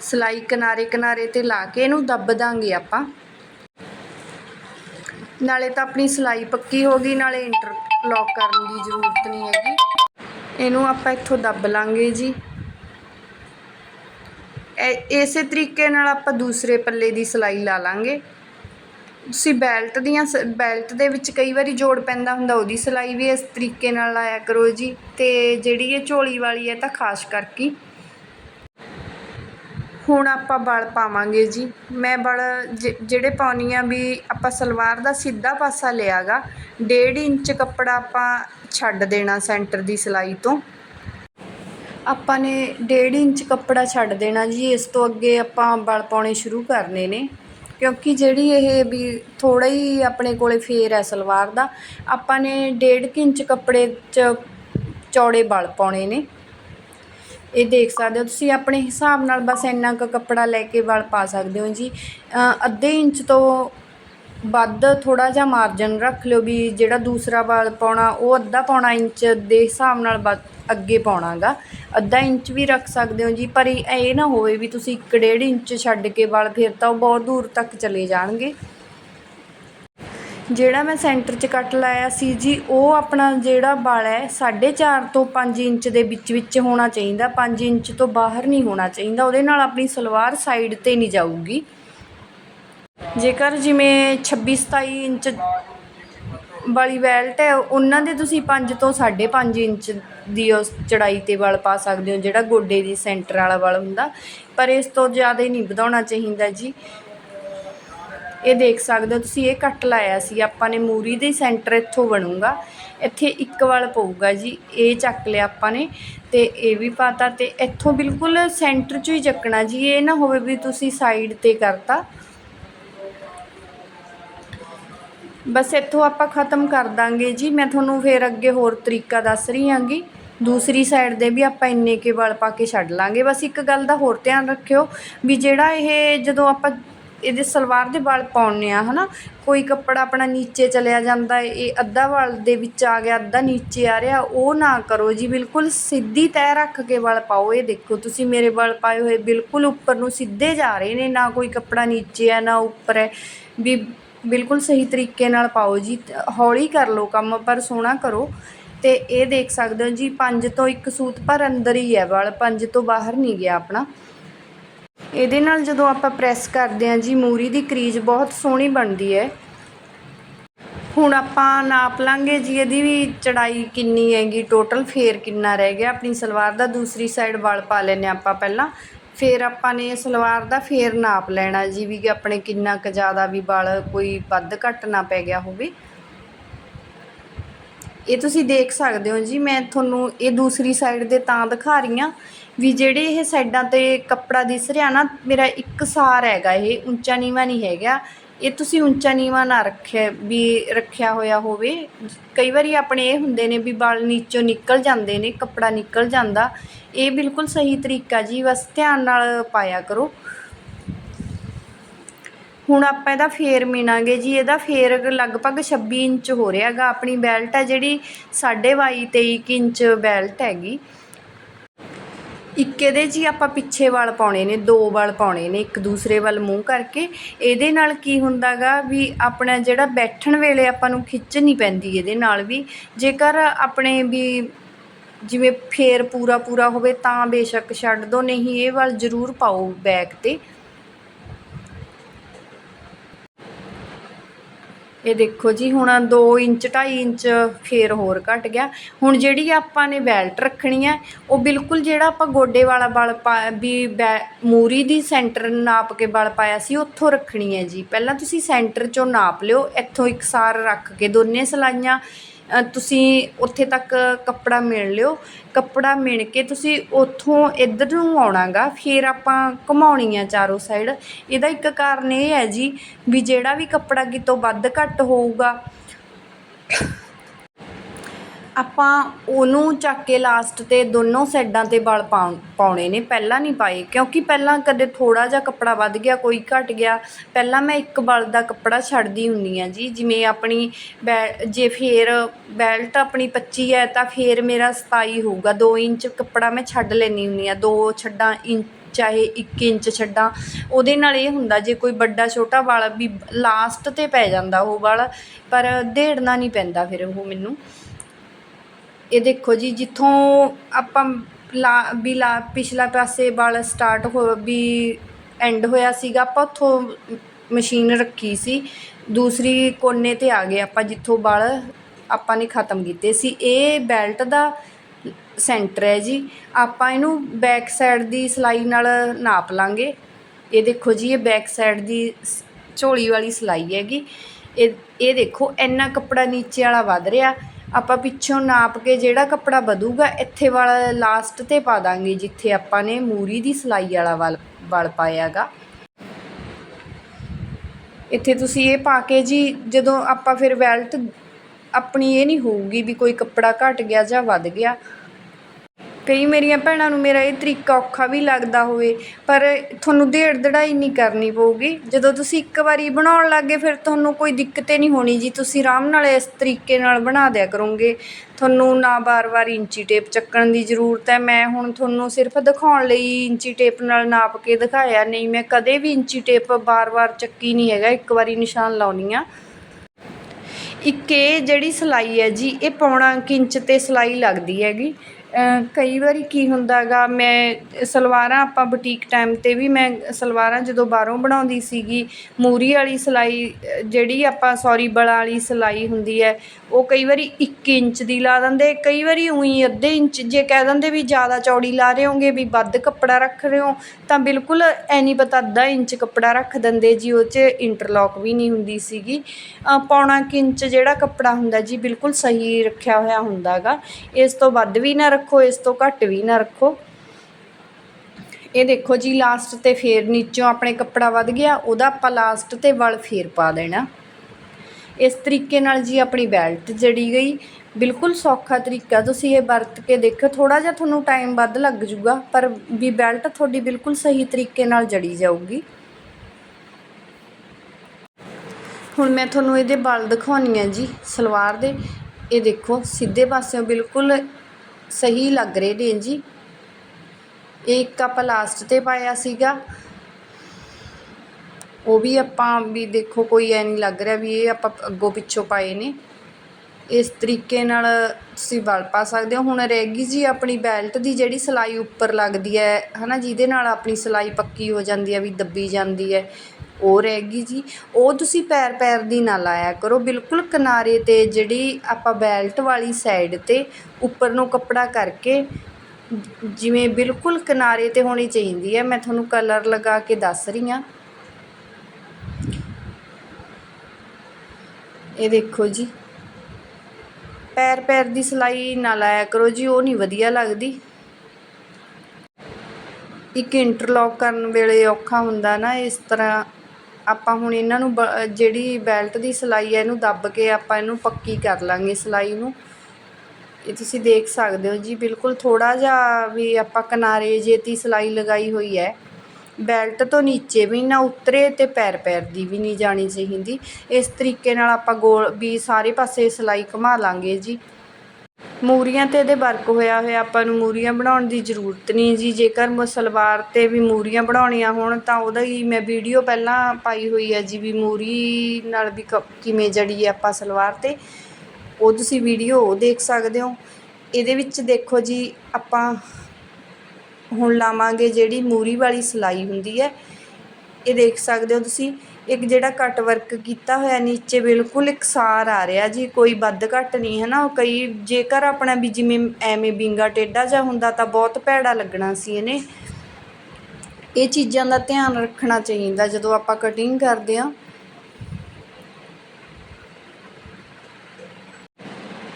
Speaker 1: ਸਿਲਾਈ ਕਿਨਾਰੇ ਕਿਨਾਰੇ ਤੇ ਲਾ ਕੇ ਇਹਨੂੰ ਦੱਬ ਦਾਂਗੇ ਆਪਾਂ। ਨਾਲੇ ਤਾਂ ਆਪਣੀ ਸਿਲਾਈ ਪੱਕੀ ਹੋ ਗਈ, ਨਾਲੇ ਇੰਟਰਲੌਕ ਕਰਨ ਦੀ ਜ਼ਰੂਰਤ ਨਹੀਂ ਹੈਗੀ। ਇਹਨੂੰ ਆਪਾਂ ਇੱਥੋਂ ਦੱਬ ਲਾਂਗੇ ਜੀ। ਐ- ਇਸੇ ਤਰੀਕੇ ਨਾਲ ਆਪਾਂ ਦੂਸਰੇ ਪੱਲੇ ਦੀ ਸਿਲਾਈ ਲਾ ਲਾਂਗੇ। ਤੁਸੀਂ ਬੈਲਟ ਦੀਆਂ ਸ- ਬੈਲਟ ਦੇ ਵਿੱਚ ਕਈ ਵਾਰੀ ਜੋੜ ਪੈਂਦਾ ਹੁੰਦਾ, ਉਹਦੀ ਸਿਲਾਈ ਵੀ ਇਸ ਤਰੀਕੇ ਨਾਲ ਲਾਇਆ ਕਰੋ ਜੀ। ਤੇ ਜਿਹੜੀ ਇਹ ਝੋਲੀ ਵਾਲੀ ਹੈ ਤਾਂ ਖਾਸ ਕਰਕੇ। ਹੁਣ ਆਪਾਂ ਬਲ ਪਾਵਾਂਗੇ ਜੀ। ਮੈਂ ਬਲ ਜਿਹੜੇ ਪਾਉਣੀ ਆ ਵੀ ਆਪਾਂ ਸਲਵਾਰ ਦਾ ਸਿੱਧਾ ਪਾਸਾ ਲਿਆਗਾ 1.5 ਇੰਚ ਕੱਪੜਾ ਆਪਾਂ ਛੱਡ ਦੇਣਾ ਸੈਂਟਰ ਦੀ ਸਿਲਾਈ ਤੋਂ। ਆਪਾਂ ਨੇ 1.5 ਇੰਚ ਕੱਪੜਾ ਛੱਡ ਦੇਣਾ ਜੀ, ਇਸ ਤੋਂ ਅੱਗੇ ਆਪਾਂ ਬਲ ਪਾਉਣੇ ਸ਼ੁਰੂ ਕਰਨੇ ਨੇ। ਕਿਉਂਕਿ ਜਿਹੜੀ ਇਹ ਵੀ ਥੋੜਾ ਹੀ ਆਪਣੇ ਕੋਲੇ ਫੇਰ ਹੈ ਸਲਵਾਰ ਦਾ, ਆਪਾਂ ਨੇ 1.5 ਇੰਚ ਕੱਪੜੇ 'ਚ ਚੌੜੇ ਬਲ ਪਾਉਣੇ ਨੇ। ਇਹ ਦੇਖ ਸਕਦੇ ਹੋ, ਤੁਸੀਂ ਆਪਣੇ ਹਿਸਾਬ ਨਾਲ ਬਸ ਇੰਨਾ ਕੁ ਕੱਪੜਾ ਲੈ ਕੇ ਵਲ ਪਾ ਸਕਦੇ ਹੋ ਜੀ। ਅੱਧੇ ਇੰਚ ਤੋਂ ਵੱਧ ਥੋੜ੍ਹਾ ਜਿਹਾ ਮਾਰਜਨ ਰੱਖ ਲਿਓ ਵੀ ਜਿਹੜਾ ਦੂਸਰਾ ਵਲ ਪਾਉਣਾ, ਉਹ ਅੱਧਾ ਪੌਣਾ ਇੰਚ ਦੇ ਹਿਸਾਬ ਨਾਲ ਵੱਧ ਅੱਗੇ ਪਾਉਣਾ ਗਾ ਅੱਧਾ ਇੰਚ ਵੀ ਰੱਖ ਸਕਦੇ ਹੋ ਜੀ, ਪਰ ਇਹ ਨਾ ਹੋਵੇ ਵੀ ਤੁਸੀਂ 1.5 ਇੰਚ ਛੱਡ ਕੇ ਵਲ ਫਿਰ ਤਾਂ ਉਹ ਬਹੁਤ ਦੂਰ ਤੱਕ ਚਲੇ ਜਾਣਗੇ। ਜਿਹੜਾ ਮੈਂ ਸੈਂਟਰ 'ਚ ਕੱਟ ਲਾਇਆ ਸੀ ਜੀ, ਉਹ ਆਪਣਾ ਜਿਹੜਾ ਵਾਲ ਹੈ 4.5 ਤੋਂ 5 ਇੰਚ ਦੇ ਵਿੱਚ ਵਿੱਚ ਹੋਣਾ ਚਾਹੀਦਾ 5 ਇੰਚ ਤੋਂ ਬਾਹਰ ਨਹੀਂ ਹੋਣਾ ਚਾਹੀਦਾ, ਉਹਦੇ ਨਾਲ ਆਪਣੀ ਸਲਵਾਰ ਸਾਈਡ ਤੇ ਨਹੀਂ ਜਾਊਗੀ। ਜੇਕਰ ਜਿਵੇਂ 26 27 ਇੰਚ ਵਾਲੀ ਬੈਲਟ ਹੈ, ਉਹਨਾਂ ਦੇ ਤੁਸੀਂ 5 ਤੋਂ 5.5 ਇੰਚ ਦੀ ਉਸ ਚੜਾਈ ਤੇ ਵਲ ਪਾ ਸਕਦੇ ਹੋ, ਜਿਹੜਾ ਗੋਡੇ ਦੀ ਸੈਂਟਰ ਵਾਲਾ ਵਲ ਹੁੰਦਾ। ਪਰ ਇਸ ਤੋਂ ਜ਼ਿਆਦਾ ਨਹੀਂ ਵਧਾਉਣਾ ਚਾਹੀਦਾ ਜੀ। ਇਹ ਦੇਖ ਸਕਦੇ ਹੋ ਤੁਸੀਂ, ਇਹ ਕੱਟ ਲਾਇਆ ਸੀ। ਆਪਾਂ ਨੇ ਮੂਰੀ ਦੇ ਸੈਂਟਰ ਇੱਥੋਂ ਬਣੂਗਾ। ਇੱਥੇ ਇੱਕ ਵਾਲ ਪਊਗਾ ਜੀ, ਇਹ ਚੱਕ ਲਿਆ ਆਪਾਂ ਨੇ ਤੇ ਇਹ ਵੀ ਪਾਤਾ ਤੇ ਇੱਥੋਂ ਬਿਲਕੁਲ ਸੈਂਟਰ 'ਚੋਂ ਹੀ ਚੱਕਣਾ ਜੀ। ਇਹ ਨਾ ਹੋਵੇ ਵੀ ਤੁਸੀਂ ਸਾਈਡ ਤੇ ਕਰਤਾ। ਬਸ ਇੱਥੋਂ ਆਪਾਂ ਖ਼ਤਮ ਕਰ ਦਾਂਗੇ ਜੀ। ਮੈਂ ਤੁਹਾਨੂੰ ਫਿਰ ਅੱਗੇ ਹੋਰ ਤਰੀਕਾ ਦੱਸ ਰਹੀ ਹਾਂਗੀ। ਦੂਸਰੀ ਸਾਈਡ ਦੇ ਵੀ ਆਪਾਂ ਇੰਨੇ ਕੇ ਵਲ ਪਾ ਕੇ ਛੱਡ ਲਾਂਗੇ। ਬਸ ਇੱਕ ਗੱਲ ਦਾ ਹੋਰ ਧਿਆਨ ਰੱਖਿਓ ਵੀ ਜਿਹੜਾ ਇਹ ਜਦੋਂ ਆਪਾਂ ਇਹਦੇ ਸਲਵਾਰ ਦੇ ਵਾਲ ਪਾਉਣੇ ਆ ਹਨਾ, ਕੋਈ ਕੱਪੜਾ ਆਪਣਾ ਨੀਚੇ ਚਲਿਆ ਜਾਂਦਾ ਇਹ ਅੱਧਾ ਵਾਲ ਦੇ ਵਿੱਚ ਆ ਗਿਆ, ਅੱਧਾ ਨੀਚੇ ਆ ਰਿਹਾ, ਉਹ ਨਾ ਕਰੋ ਜੀ, ਬਿਲਕੁਲ ਸਿੱਧੀ ਤੈਅ ਰੱਖ ਕੇ ਵਾਲ ਪਾਓ। ਇਹ ਦੇਖੋ, ਤੁਸੀਂ ਮੇਰੇ ਵਾਲ ਪਾਏ ਹੋਏ ਬਿਲਕੁਲ ਉੱਪਰ ਨੂੰ ਸਿੱਧੇ ਜਾ ਰਹੇ ਨੇ, ਨਾ ਕੋਈ ਕੱਪੜਾ ਨੀਚੇ ਹੈ, ਨਾ ਉੱਪਰ ਹੈ, ਵੀ ਬਿਲਕੁਲ ਸਹੀ ਤਰੀਕੇ ਨਾਲ ਪਾਓ ਜੀ, ਹੌਲੀ ਕਰ ਲਓ ਕੰਮ, ਪਰ ਸੋਹਣਾ ਕਰੋ। ਤੇ ਇਹ ਦੇਖ ਸਕਦੇ ਹੋ ਜੀ, ਪੰਜ ਤੋਂ ਇੱਕ ਸੂਤ ਪਰ ਅੰਦਰ ਹੀ ਹੈ ਵਾਲ, ਪੰਜ ਤੋਂ ਬਾਹਰ ਨਹੀਂ ਗਿਆ ਆਪਣਾ। ਇਹਦੇ ਨਾਲ ਜਦੋਂ ਆਪਾਂ ਪ੍ਰੈਸ ਕਰਦੇ ਹਾਂ ਜੀ, ਮੂਰੀ ਦੀ ਕਰੀਜ਼ ਬਹੁਤ ਸੋਹਣੀ ਬਣਦੀ ਹੈ। ਹੁਣ ਆਪਾਂ ਨਾਪ ਲਾਂਗੇ ਜੀ, ਇਹਦੀ ਵੀ ਚੜਾਈ ਕਿੰਨੀ ਹੈਗੀ ਟੋਟਲ ਫੇਰ ਕਿੰਨਾ ਰਹਿ ਗਿਆ। ਆਪਣੀ ਸਲਵਾਰ ਦਾ ਦੂਸਰੀ ਸਾਈਡ ਵਾਲ ਪਾ ਲੈਨੇ ਆਪਾਂ ਪਹਿਲਾਂ। ਫਿਰ ਆਪਾਂ ਨੇ ਸਲਵਾਰ ਦਾ ਫੇਰ ਨਾਪ ਲੈਣਾ ਜੀ, ਵੀ ਕਿ ਆਪਣੇ ਕਿੰਨਾ ਕੁ ਜ਼ਿਆਦਾ ਵੀ ਵਾਲ ਕੋਈ ਵੱਧ ਘੱਟ ਨਾ ਪੈ ਗਿਆ ਹੋਵੇ। ਇਹ ਤੁਸੀਂ ਦੇਖ ਸਕਦੇ ਹੋ ਜੀ, ਮੈਂ ਤੁਹਾਨੂੰ ਇਹ ਦੂਸਰੀ ਸਾਈਡ ਦੇ ਤਾਂ ਦਿਖਾ ਰਹੀ ਹਾਂ, ਵੀ ਜਿਹੜੇ ਇਹ ਸਾਈਡਾਂ ਤੇ ਕੱਪੜਾ ਦਿਸ ਰਿਹਾ ਨਾ, ਮੇਰਾ ਇੱਕ ਸਾਰ ਹੈਗਾ ਇਹ, ਉੱਚਾ ਨੀਵਾ ਨਹੀਂ ਹੈਗਾ। ਇਹ ਤੁਸੀਂ ਉੱਚਾ ਨੀਵਾ ਨਾ ਰੱਖਿਆ, ਵੀ ਰੱਖਿਆ ਹੋਇਆ ਹੋਵੇ। ਕਈ ਵਾਰੀ ਆਪਣੇ ਇਹ ਹੁੰਦੇ ਨੇ ਵੀ ਵਾਲ ਨੀਚੋਂ ਨਿਕਲ ਜਾਂਦੇ ਨੇ, ਕੱਪੜਾ ਨਿਕਲ ਜਾਂਦਾ। ਇਹ ਬਿਲਕੁਲ ਸਹੀ ਤਰੀਕਾ ਜੀ, ਬਸ ਧਿਆਨ ਨਾਲ ਪਾਇਆ ਕਰੋ। ਹੁਣ ਆਪਾਂ ਇਹਦਾ ਫੇਰ ਮਿਣਾਂਗੇ ਜੀ, ਇਹਦਾ ਫੇਰ ਲਗਭਗ 26 ਇੰਚ ਹੋ ਰਿਹਾ ਹੈਗਾ। ਆਪਣੀ ਬੈਲਟ ਹੈ ਜਿਹੜੀ 22.5 23 ਇੰਚ ਬੈਲਟ ਹੈਗੀ। ਇੱਕ ਇਹਦੇ ਜੀ ਆਪਾਂ ਪਿੱਛੇ ਵਾਲ ਪਾਉਣੇ ਨੇ, ਦੋ ਵਾਲ ਪਾਉਣੇ ਨੇ, ਇੱਕ ਦੂਸਰੇ ਵੱਲ ਮੂੰਹ ਕਰਕੇ। ਇਹਦੇ ਨਾਲ ਕੀ ਹੁੰਦਾਗਾ ਵੀ ਆਪਣਾ ਜਿਹੜਾ ਬੈਠਣ ਵੇਲੇ ਆਪਾਂ ਨੂੰ ਖਿੱਚ ਨਹੀਂ ਪੈਂਦੀ ਇਹਦੇ ਨਾਲ ਵੀ। ਜੇਕਰ ਆਪਣੇ ਵੀ ਜਿਵੇਂ ਫੇਰ ਪੂਰਾ ਪੂਰਾ ਹੋਵੇ ਤਾਂ ਬੇਸ਼ੱਕ ਛੱਡ ਦੋ, ਨਹੀਂ ਇਹ ਵਾਲ ਜ਼ਰੂਰ ਪਾਓ ਬੈਕ ਤੇ। ਇਹ ਦੇਖੋ ਜੀ, ਹੁਣ 2 ਇੰਚ 2.5 ਇੰਚ ਫੇਰ ਹੋਰ ਘਟ ਗਿਆ। ਹੁਣ ਜਿਹੜੀ ਆਪਾਂ ਨੇ ਬੈਲਟ ਰੱਖਣੀ ਹੈ, ਉਹ ਬਿਲਕੁਲ ਜਿਹੜਾ ਆਪਾਂ ਗੋਡੇ ਵਾਲਾ ਬਲ ਪਾ, ਵੀ ਬੈ, ਮੂਰੀ ਦੀ ਸੈਂਟਰ ਨਾਪ ਕੇ ਬਲ ਪਾਇਆ ਸੀ, ਉੱਥੋਂ ਰੱਖਣੀ ਹੈ ਜੀ। ਪਹਿਲਾਂ ਤੁਸੀਂ ਸੈਂਟਰ ਚੋਂ ਨਾਪ ਲਿਓ, ਇੱਥੋਂ ਇਕਸਾਰ ਰੱਖ ਕੇ ਦੋਨੇ ਸਲਾਈਆਂ। ਤੁਸੀਂ ਉੱਥੇ ਤੱਕ ਕੱਪੜਾ ਮਿਣ ਲਿਓ। ਕੱਪੜਾ ਮਿਣ ਕੇ ਤੁਸੀਂ ਉੱਥੋਂ ਇੱਧਰ ਨੂੰ ਆਉਣਾ ਗਾ ਫਿਰ ਆਪਾਂ ਘੁਮਾਉਣੀ ਆ ਚਾਰੋਂ ਸਾਈਡ ਇਹਦਾ ਇੱਕ ਕਾਰਨ ਇਹ ਹੈ ਜੀ ਵੀ ਜਿਹੜਾ ਵੀ ਕੱਪੜਾ ਕਿਤੋਂ ਵੱਧ ਘੱਟ ਹੋਊਗਾ ਆਪਾਂ ਉਹਨੂੰ ਚੱਕ ਕੇ ਲਾਸਟ ਤੇ ਦੋਨੋਂ ਸਾਈਡਾਂ ਤੇ ਵਲ ਪਾਉਣ, ਪਾਉਣੇ ਨੇ। ਪਹਿਲਾਂ ਨਹੀਂ ਪਾਏ, ਕਿਉਂਕਿ ਪਹਿਲਾਂ ਕਦੇ ਥੋੜ੍ਹਾ ਜਿਹਾ ਕੱਪੜਾ ਵੱਧ ਗਿਆ, ਕੋਈ ਘੱਟ ਗਿਆ। ਪਹਿਲਾਂ ਮੈਂ ਇੱਕ ਵਲ ਦਾ ਕੱਪੜਾ ਛੱਡਦੀ ਹੁੰਦੀ ਹਾਂ ਜੀ, ਜਿਵੇਂ ਆਪਣੀ ਬੈ, ਜੇ ਫਿਰ ਬੈਲਟ ਆਪਣੀ 25 ਹੈ, ਤਾਂ ਫਿਰ ਮੇਰਾ 27 ਹੋਊਗਾ। ਦੋ ਇੰਚ ਕੱਪੜਾ ਮੈਂ ਛੱਡ ਲੈਂਦੀ ਹੁੰਦੀ ਹਾਂ, ਦੋ ਛੱਡਾਂ ਇੰਚ, ਚਾਹੇ 1 ਇੰਚ ਛੱਡਾਂ। ਉਹਦੇ ਨਾਲ ਇਹ ਹੁੰਦਾ, ਜੇ ਕੋਈ ਵੱਡਾ ਛੋਟਾ ਵਾਲ ਵੀ ਲਾਸਟ ਤੇ ਪੈ ਜਾਂਦਾ ਉਹ ਵਾਲ, ਪਰ ਦੇੜਨਾ ਨਹੀਂ ਪੈਂਦਾ ਫਿਰ ਉਹ ਮੈਨੂੰ। ਇਹ ਦੇਖੋ ਜੀ, ਜਿੱਥੋਂ ਆਪਾਂ ਲਾ, ਵੀ ਲਾ, ਪਿਛਲਾ ਪਾਸੇ ਵਾਲ ਸਟਾਰਟ ਹੋ, ਵੀ ਐਂਡ ਹੋਇਆ ਸੀਗਾ, ਆਪਾਂ ਉੱਥੋਂ ਮਸ਼ੀਨ ਰੱਖੀ ਸੀ। ਦੂਸਰੀ ਕੋਨੇ ਤੇ ਆ ਗਏ ਆਪਾਂ, ਜਿੱਥੋਂ ਵਾਲ ਆਪਾਂ ਨੇ ਖ਼ਤਮ ਕੀਤੇ ਸੀ। ਇਹ ਬੈਲਟ ਦਾ ਸੈਂਟਰ ਹੈ ਜੀ। ਆਪਾਂ ਇਹਨੂੰ ਬੈਕ ਸਾਈਡ ਦੀ ਸਲਾਈ ਨਾਲ ਨਾਪ ਲਾਂਗੇ। ਇਹ ਦੇਖੋ ਜੀ, ਇਹ ਬੈਕ ਸਾਈਡ ਦੀ ਸ- ਝੋਲੀ ਵਾਲੀ ਸਲਾਈ ਹੈਗੀ। ਇਹ ਇਹ ਦੇਖੋ, ਇੰਨਾ ਕੱਪੜਾ ਨੀਚੇ ਵਾਲਾ ਵੱਧ ਰਿਹਾ। ਆਪਾਂ ਪਿੱਛੋਂ ਨਾਪ ਕੇ ਜਿਹੜਾ ਕੱਪੜਾ ਵਧੂਗਾ, ਇੱਥੇ ਵਾਲਾ ਲਾਸਟ ਤੇ ਪਾ ਦਾਂਗੇ, ਜਿੱਥੇ ਆਪਾਂ ਨੇ ਮੂਰੀ ਦੀ ਸਲਾਈ ਵਾਲਾ ਵਲ ਵਲ ਪਾਇਆਗਾ ਇੱਥੇ ਤੁਸੀਂ ਇਹ ਪਾ ਕੇ ਜੀ, ਜਦੋਂ ਆਪਾਂ ਫਿਰ ਵੈਲਟ ਆਪਣੀ ਇਹ ਨਹੀਂ ਹੋਊਗੀ ਵੀ ਕੋਈ ਕੱਪੜਾ ਘਟ ਗਿਆ ਜਾਂ ਵੱਧ ਗਿਆ। ਕਈ ਮੇਰੀਆਂ ਭੈਣਾਂ ਨੂੰ ਮੇਰਾ ਇਹ ਤਰੀਕਾ ਔਖਾ ਵੀ ਲੱਗਦਾ ਹੋਵੇ, ਪਰ ਤੁਹਾਨੂੰ ਦੇੜ ਦੜਾਈ ਨਹੀਂ ਕਰਨੀ ਪਊਗੀ। ਜਦੋਂ ਤੁਸੀਂ ਇੱਕ ਵਾਰੀ ਬਣਾਉਣ ਲੱਗ ਗਏ, ਫਿਰ ਤੁਹਾਨੂੰ ਕੋਈ ਦਿੱਕਤ ਹੀ ਨਹੀਂ ਹੋਣੀ ਜੀ। ਤੁਸੀਂ ਆਰਾਮ ਨਾਲ ਇਸ ਤਰੀਕੇ ਨਾਲ ਬਣਾ ਦਿਆ ਕਰੋਗੇ। ਤੁਹਾਨੂੰ ਨਾ ਵਾਰ ਵਾਰ ਇੰਚੀ ਟੇਪ ਚੱਕਣ ਦੀ ਜ਼ਰੂਰਤ ਹੈ। ਮੈਂ ਹੁਣ ਤੁਹਾਨੂੰ ਸਿਰਫ ਦਿਖਾਉਣ ਲਈ ਇੰਚੀ ਟੇਪ ਨਾਲ ਨਾਪ ਕੇ ਦਿਖਾਇਆ। ਨਹੀਂ, ਮੈਂ ਕਦੇ ਵੀ ਇੰਚੀ ਟੇਪ ਵਾਰ ਵਾਰ ਚੱਕੀ ਨਹੀਂ ਹੈਗਾ। ਇੱਕ ਵਾਰੀ ਨਿਸ਼ਾਨ ਲਾਉਣੀ ਆ। ਇੱਕ ਇਹ ਜਿਹੜੀ ਸਿਲਾਈ ਹੈ ਜੀ, ਇਹ ਪੌਣਾ ਕੁ ਇੰਚ ਤੇ ਸਿਲਾਈ ਲੱਗਦੀ ਹੈਗੀ। ਕਈ ਵਾਰੀ ਕੀ ਹੁੰਦਾ ਗਾ ਮੈਂ ਸਲਵਾਰਾਂ ਆਪਾਂ ਬੁਟੀਕ ਟਾਈਮ ਤੇ ਵੀ ਮੈਂ ਸਲਵਾਰਾਂ ਜਦੋਂ ਬਾਹਰੋਂ ਬਣਾਉਂਦੀ ਸੀਗੀ ਮੂਹਰੀ ਵਾਲੀ ਸਿਲਾਈ ਜਿਹੜੀ ਆਪਾਂ ਸੋਰੀ ਬਲਾਂ ਵਾਲੀ ਸਿਲਾਈ ਹੁੰਦੀ ਹੈ, ਉਹ ਕਈ ਵਾਰੀ ਇੱਕ ਇੰਚ ਦੀ ਲਾ ਦਿੰਦੇ, ਕਈ ਵਾਰੀ ਉਹੀ ਅੱਧੇ ਇੰਚ, ਜੇ ਕਹਿ ਦਿੰਦੇ ਵੀ ਜ਼ਿਆਦਾ ਚੌੜੀ ਲਾ ਰਹੇ ਹੋਗੇ, ਵੀ ਵੱਧ ਕੱਪੜਾ ਰੱਖ ਰਹੇ ਹੋ, ਤਾਂ ਬਿਲਕੁਲ ਐ ਨਹੀਂ ਪਤਾ ਅੱਧਾ ਇੰਚ ਕੱਪੜਾ ਰੱਖ ਦਿੰਦੇ ਜੀ, ਉਹ 'ਚ ਇੰਟਰਲੋਕ ਵੀ ਨਹੀਂ ਹੁੰਦੀ ਸੀਗੀ। ਪੌਣਾ ਕੁ ਇੰਚ ਜਿਹੜਾ ਕੱਪੜਾ ਹੁੰਦਾ ਜੀ, ਬਿਲਕੁਲ ਸਹੀ ਰੱਖਿਆ ਹੋਇਆ ਹੁੰਦਾ ਗਾ ਇਸ ਤੋਂ ਵੱਧ ਵੀ ਨਾ ਰੱਖੋ, ਇਸ ਤੋਂ ਘੱਟ ਵੀ ਨਾ ਰੱਖੋ। ਇਹ ਦੇਖੋ ਜੀ ਲਾਸਟ ਤੇ ਫੇਰ ਨੀਚੋਂ ਆਪਣੇ ਕੱਪੜਾ ਵੱਧ ਗਿਆ, ਉਹਦਾ ਆਪਾਂ ਲਾਸਟ ਤੇ ਵਲ ਫੇਰ ਪਾ ਦੇਣਾ। ਇਸ ਤਰੀਕੇ ਨਾਲ ਜੀ ਆਪਣੀ ਬੈਲਟ ਜੜੀ ਗਈ। ਬਿਲਕੁਲ ਸੌਖਾ ਤਰੀਕਾ, ਤੁਸੀਂ ਇਹ ਵਰਤ ਕੇ ਦੇਖੋ ਥੋੜਾ ਜਿਹਾ ਤੁਹਾਨੂੰ ਟਾਈਮ ਵੱਧ ਲੱਗ ਜੂਗਾ, ਪਰ ਵੀ ਬੈਲਟ ਤੁਹਾਡੀ ਬਿਲਕੁਲ ਸਹੀ ਤਰੀਕੇ ਨਾਲ ਜੜੀ ਜਾਊਗੀ। ਹੁਣ ਮੈਂ ਤੁਹਾਨੂੰ ਇਹਦੇ ਬਲ ਦਿਖਾਉਣੀ ਆ ਜੀ, ਸਲਵਾਰ ਦੇ। ਇਹ ਦੇਖੋ, ਸਿੱਧੇ ਪਾਸਿਓਂ ਬਿਲਕੁਲ ਸਹੀ ਲੱਗ ਰਹੇ ਨੇ ਜੀ। ਇਹ ਇੱਕ ਆਪਾਂ ਲਾਸਟ ਤੇ ਪਾਇਆ ਸੀਗਾ। ਉਹ ਵੀ ਆਪਾਂ ਵੀ ਦੇਖੋ ਕੋਈ ਐ ਨਹੀਂ ਲੱਗ ਰਿਹਾ ਵੀ ਇਹ ਆਪਾਂ ਅੱਗੋਂ ਪਿੱਛੋਂ ਪਾਏ ਨੇ। ਇਸ ਤਰੀਕੇ ਨਾਲ ਤੁਸੀਂ ਵਲ ਪਾ ਸਕਦੇ ਹੋ। ਹੁਣ ਰਹਿ ਗਈ ਜੀ ਆਪਣੀ ਬੈਲਟ ਦੀ ਜਿਹੜੀ ਸਿਲਾਈ ਉੱਪਰ ਲੱਗਦੀ ਹੈ, ਹਨਾ, ਜਿਹਦੇ ਨਾਲ ਆਪਣੀ ਸਿਲਾਈ ਪੱਕੀ ਹੋ ਜਾਂਦੀ ਹੈ, ਵੀ ਦੱਬੀ ਜਾਂਦੀ ਹੈ। ਉਹ ਰਹਿ ਗਈ ਜੀ। ਉਹ ਤੁਸੀਂ ਪੈਰ ਪੈਰ ਦੀ ਨਾ ਲਾਇਆ ਕਰੋ। ਬਿਲਕੁਲ ਕਿਨਾਰੇ ਤੇ ਜਿਹੜੀ ਆਪਾਂ ਬੈਲਟ ਵਾਲੀ ਸਾਈਡ ਤੇ ਉੱਪਰ ਨੂੰ ਕੱਪੜਾ ਕਰਕੇ, ਜਿਵੇਂ ਬਿਲਕੁਲ ਕਿਨਾਰੇ ਤੇ ਹੋਣੀ ਚਾਹੀਦੀ ਹੈ। ਮੈਂ ਤੁਹਾਨੂੰ ਕਲਰ ਲਗਾ ਕੇ ਦੱਸ ਰਹੀ ਹਾਂ। ਇਹ ਦੇਖੋ ਜੀ। ਪੈਰ ਪੈਰ ਦੀ ਸਿਲਾਈ ਨਾ ਲਾਇਆ ਕਰੋ ਜੀ। ਉਹ ਨਹੀਂ ਵਧੀਆ ਲੱਗਦੀ। ਇੱਕ ਇੰਟਰਲੌਕ ਕਰਨ ਵੇਲੇ ਔਖਾ ਹੁੰਦਾ ਨਾ। ਇਸ ਤਰ੍ਹਾਂ ਆਪਾਂ ਹੁਣ ਇਹਨਾਂ ਨੂੰ ਬ- ਜਿਹੜੀ ਬੈਲਟ ਦੀ ਸਿਲਾਈ ਹੈ ਇਹਨੂੰ ਦੱਬ ਕੇ ਆਪਾਂ ਇਹਨੂੰ ਪੱਕੀ ਕਰ ਲਾਂਗੇ ਸਿਲਾਈ ਨੂੰ। ਇਹ ਤੁਸੀਂ ਦੇਖ ਸਕਦੇ ਹੋ ਜੀ, ਬਿਲਕੁਲ ਥੋੜਾ ਜਿਹਾ ਵੀ ਆਪਾਂ ਕਿਨਾਰੇ ਜੇ ਤੀ ਸਿਲਾਈ ਲਗਾਈ ਹੋਈ ਹੈ। ਬੈਲਟ ਤੋਂ ਨੀਚੇ ਵੀ ਨਾ ਉਤਰੇ ਤੇ ਪੈਰ ਪੈਰ ਦੀ ਵੀ ਨਹੀਂ ਜਾਣੀ ਚਾਹੀਦੀ। ਇਸ ਤਰੀਕੇ ਨਾਲ ਆਪਾਂ ਗੋਲ, ਵੀ ਸਾਰੇ ਪਾਸੇ ਸਿਲਾਈ ਘੁਮਾ ਲਾਂਗੇ ਜੀ। ਮੂਰੀਆਂ ਤੇ ਇਹਦੇ ਵਰਕ ਹੋਇਆ ਹੋਇਆ, ਆਪਾਂ ਨੂੰ ਮੂਰੀਆਂ ਬਣਾਉਣ ਦੀ ਜ਼ਰੂਰਤ ਨਹੀਂ ਜੀ। ਜੇਕਰ ਮ ਸਲਵਾਰ ਤੇ ਵੀ ਮੂਰੀਆਂ ਬਣਾਉਣੀਆਂ ਹੋਣ, ਤਾਂ ਉਹਦਾ ਹੀ ਮੈਂ ਵੀਡੀਓ ਪਹਿਲਾਂ ਪਾਈ ਹੋਈ ਹੈ ਜੀ ਵੀ ਮੂਰੀ ਨਾਲ ਵੀ ਕ- ਕਿਵੇਂ ਜੜੀ ਹੈ ਆਪਾਂ ਸਲਵਾਰ ਤੇ। ਉਹ ਤੁਸੀਂ ਵੀਡੀਓ ਉਹ ਦੇਖ ਸਕਦੇ ਹੋ। ਇਹਦੇ ਵਿੱਚ ਦੇਖੋ ਜੀ, ਆਪਾਂ ਹੁਣ ਲਾਵਾਂਗੇ ਜਿਹੜੀ ਮੂਰੀ ਵਾਲੀ ਸਿਲਾਈ ਹੁੰਦੀ ਹੈ। ਇਹ ਦੇਖ ਸਕਦੇ ਹੋ ਤੁਸੀਂ। ਇੱਕ ਜਿਹੜਾ ਕੱਟ ਵਰਕ ਕੀਤਾ ਹੋਇਆ ਨੀਚੇ ਬਿਲਕੁਲ ਇਕਸਾਰ ਆ ਰਿਹਾ ਜੀ, ਕੋਈ ਵੱਧ ਘੱਟ ਨਹੀਂ, ਹੈ ਨਾ? ਉਹ ਕਈ ਜੇਕਰ ਆਪਣਾ ਵੀ ਜਿਵੇਂ ਐਵੇਂ ਬਿੰਗਾ ਟੇਢਾ ਜਿਹਾ ਹੁੰਦਾ ਤਾਂ ਬਹੁਤ ਭੈੜਾ ਲੱਗਣਾ ਸੀ ਇਹਨੇ। ਇਹ ਚੀਜ਼ਾਂ ਦਾ ਧਿਆਨ ਰੱਖਣਾ ਚਾਹੀਦਾ ਜਦੋਂ ਆਪਾਂ ਕਟਿੰਗ ਕਰਦੇ ਹਾਂ।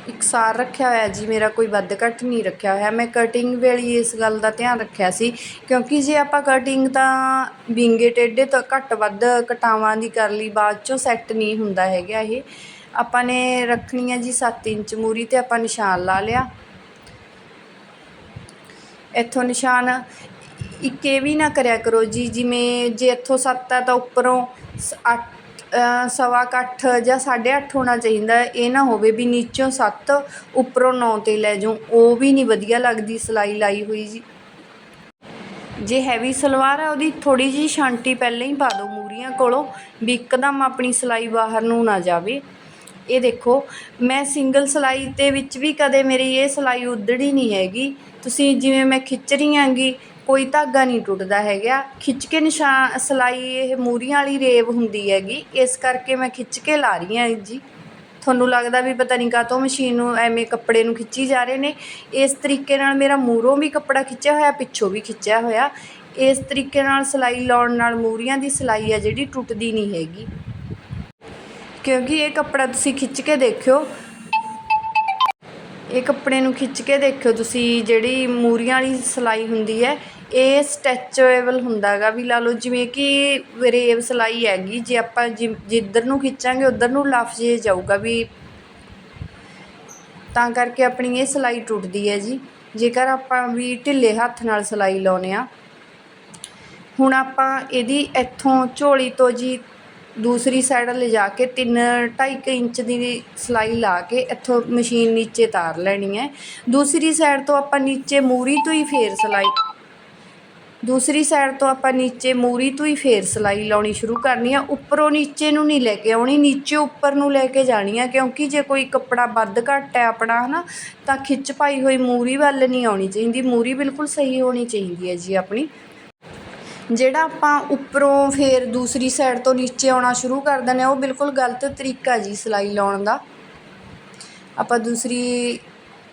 Speaker 1: ਇਕਸਾਰ ਰੱਖਿਆ ਹੋਇਆ ਜੀ, ਮੇਰਾ ਕੋਈ ਵੱਧ ਘੱਟ ਨਹੀਂ ਰੱਖਿਆ ਹੋਇਆ। ਮੈਂ ਕਟਿੰਗ ਵੇਲੇ ਇਸ ਗੱਲ ਦਾ ਧਿਆਨ ਰੱਖਿਆ ਸੀ, ਕਿਉਂਕਿ ਜੇ ਆਪਾਂ ਕਟਿੰਗ ਤਾਂ ਵਿੰਗੇ ਟੇਢੇ ਤੋਂ ਘੱਟ ਵੱਧ ਕਟਾਵਾਂ ਦੀ ਕਰ ਲਈ, ਬਾਅਦ ਚੋਂ ਸੈੱਟ ਨਹੀਂ ਹੁੰਦਾ ਹੈਗਾ ਇਹ। ਆਪਾਂ ਨੇ ਰੱਖਣੀ ਹੈ ਜੀ 7 ਇੰਚ ਮੂਰੀ ਤੇ ਆਪਾਂ ਨਿਸ਼ਾਨ ਲਾ ਲਿਆ। ਇੱਥੋਂ ਨਿਸ਼ਾਨ ਇੱਕ ਇਹ ਵੀ ਨਾ ਕਰਿਆ ਕਰੋ ਜੀ, ਜਿਵੇਂ ਜੇ ਇੱਥੋਂ 7 ਹੈ ਤਾਂ ਉੱਪਰੋਂ 8 ਸਵਾ ਕੁ ਅੱਠ ਜਾਂ 8.5 ਹੋਣਾ ਚਾਹੀਦਾ ਇਹ ਨਾ ਹੋਵੇ ਵੀ ਨੀਚੋਂ ਸੱਤ, ਉੱਪਰੋਂ ਨੌ ਤੇ ਲੈ ਜਾਉ। ਉਹ ਵੀ ਨਹੀਂ ਵਧੀਆ ਲੱਗਦੀ ਸਿਲਾਈ ਲਾਈ ਹੋਈ ਜੀ। ਜੇ ਹੈਵੀ ਸਲਵਾਰ ਆ, ਉਹਦੀ ਥੋੜੀ ਜਿਹੀ ਛਾਂਟੀ ਪਹਿਲਾਂ ਹੀ ਪਾ ਦਿਓ ਮੂਰੀਆਂ ਕੋਲੋਂ, ਵੀ ਇੱਕਦਮ ਆਪਣੀ ਸਿਲਾਈ ਬਾਹਰ ਨੂੰ ਨਾ ਜਾਵੇ। ਇਹ ਦੇਖੋ, ਮੈਂ ਸਿੰਗਲ ਸਿਲਾਈ ਦੇ ਵਿੱਚ ਵੀ ਕਦੇ ਮੇਰੀ ਇਹ ਸਿਲਾਈ ਉਧੜੀ ਨਹੀਂ ਹੈਗੀ। ਤੁਸੀਂ ਜਿਵੇਂ ਮੈਂ ਖਿੱਚ ਰਹੀ ਆਂਗੀ ਕੋਈ ਧਾਗਾ ਨਹੀਂ ਟੁੱਟਦਾ ਹੈਗਾ। ਖਿੱਚ ਕੇ ਨਿਸ਼ਾਨ, ਸਿਲਾਈ ਇਹ ਮੂਰੀਆਂ ਵਾਲੀ ਰੇਵ ਹੁੰਦੀ ਹੈਗੀ। ਇਸ ਕਰਕੇ ਮੈਂ ਖਿੱਚ ਕੇ ਲਾ ਰਹੀ ਹਾਂ ਜੀ। ਤੁਹਾਨੂੰ ਲੱਗਦਾ ਵੀ ਪਤਾ ਨਹੀਂ ਕਾਹਤੋਂ ਮਸ਼ੀਨ ਨੂੰ ਐਵੇਂ ਕੱਪੜੇ ਨੂੰ ਖਿੱਚੀ ਜਾ ਰਹੇ ਨੇ। ਇਸ ਤਰੀਕੇ ਨਾਲ ਮੇਰਾ ਮੂਹਰੋਂ ਵੀ ਕੱਪੜਾ ਖਿੱਚਿਆ ਹੋਇਆ, ਪਿੱਛੋਂ ਵੀ ਖਿੱਚਿਆ ਹੋਇਆ। ਇਸ ਤਰੀਕੇ ਨਾਲ ਸਿਲਾਈ ਲਾਉਣ ਨਾਲ ਮੂਰੀਆਂ ਦੀ ਸਿਲਾਈ ਆ ਜਿਹੜੀ ਟੁੱਟਦੀ ਨਹੀਂ ਹੈਗੀ। ਕਿਉਂਕਿ ਇਹ ਕੱਪੜਾ ਤੁਸੀਂ ਖਿੱਚ ਕੇ ਦੇਖਿਓ। ਇਹ ਕੱਪੜੇ ਨੂੰ ਖਿੱਚ ਕੇ ਦੇਖਿਓ ਤੁਸੀਂ, ਜਿਹੜੀ ਮੂਰੀਆਂ ਵਾਲੀ ਸਿਲਾਈ ਹੁੰਦੀ ਹੈ ਇਹ ਸਟੈਚੇਬਲ ਹੁੰਦਾਗਾ ਵੀ ਲਾ ਲਓ, ਜਿਵੇਂ ਕਿ ਰੇਵ ਸਿਲਾਈ ਹੈਗੀ, ਜੇ ਆਪਾਂ ਜਿ- ਜਿੱਧਰ ਨੂੰ ਖਿੱਚਾਂਗੇ, ਉੱਧਰ ਨੂੰ ਲਫ਼ਜ਼ ਜੇ ਜਾਊਗਾ ਵੀ ਤਾਂ ਕਰਕੇ ਆਪਣੀ ਇਹ ਸਿਲਾਈ ਟੁੱਟਦੀ ਹੈ ਜੀ। ਜੇਕਰ ਆਪਾਂ ਵੀ ਢਿੱਲੇ ਹੱਥ ਨਾਲ ਸਿਲਾਈ ਲਾਉਨੇ ਆ ਹੁਣ ਆਪਾਂ ਇਹਦੀ ਇੱਥੋਂ ਝੋਲੀ ਤੋਂ ਜੀ ਦੂਸਰੀ ਸਾਈਡ ਲਿਜਾ ਕੇ 3 2.5 ਇੰਚ ਦੀ ਸਿਲਾਈ ਲਾ ਕੇ ਇੱਥੋਂ ਮਸ਼ੀਨ ਨੀਚੇ ਤਾਰ ਲੈਣੀ ਹੈ। ਦੂਸਰੀ ਸਾਈਡ ਤੋਂ ਆਪਾਂ ਨੀਚੇ ਮੂਰੀ ਤੋਂ ਹੀ ਫੇਰ ਸਿਲਾਈ ਦੂਸਰੀ ਸਾਈਡ ਤੋਂ ਆਪਾਂ ਨੀਚੇ ਮੂਰੀ ਤੋਂ ਹੀ ਫੇਰ ਸਿਲਾਈ ਲਾਉਣੀ ਸ਼ੁਰੂ ਕਰਨੀ ਆ। ਉੱਪਰੋਂ ਨੀਚੇ ਨੂੰ ਨਹੀਂ ਲੈ ਕੇ ਆਉਣੀ, ਨੀਚੇ ਉੱਪਰ ਨੂੰ ਲੈ ਕੇ ਜਾਣੀ ਆ, ਕਿਉਂਕਿ ਜੇ ਕੋਈ ਕੱਪੜਾ ਵੱਧ ਘੱਟ ਹੈ ਆਪਣਾ, ਹਨਾ, ਤਾਂ ਖਿੱਚ ਪਾਈ ਹੋਈ ਮੂਰੀ ਵੱਲ ਨਹੀਂ ਆਉਣੀ ਚਾਹੀਦੀ। ਮੂਰੀ ਬਿਲਕੁਲ ਸਹੀ ਹੋਣੀ ਚਾਹੀਦੀ ਹੈ ਜੀ ਆਪਣੀ। ਜਿਹੜਾ ਆਪਾਂ ਉੱਪਰੋਂ ਫੇਰ ਦੂਸਰੀ ਸਾਈਡ ਤੋਂ ਨੀਚੇ ਆਉਣਾ ਸ਼ੁਰੂ ਕਰ ਦਿੰਦੇ ਹਾਂ ਉਹ ਬਿਲਕੁਲ ਗਲਤ ਤਰੀਕਾ ਜੀ ਸਿਲਾਈ ਲਾਉਣ ਦਾ। ਆਪਾਂ ਦੂਸਰੀ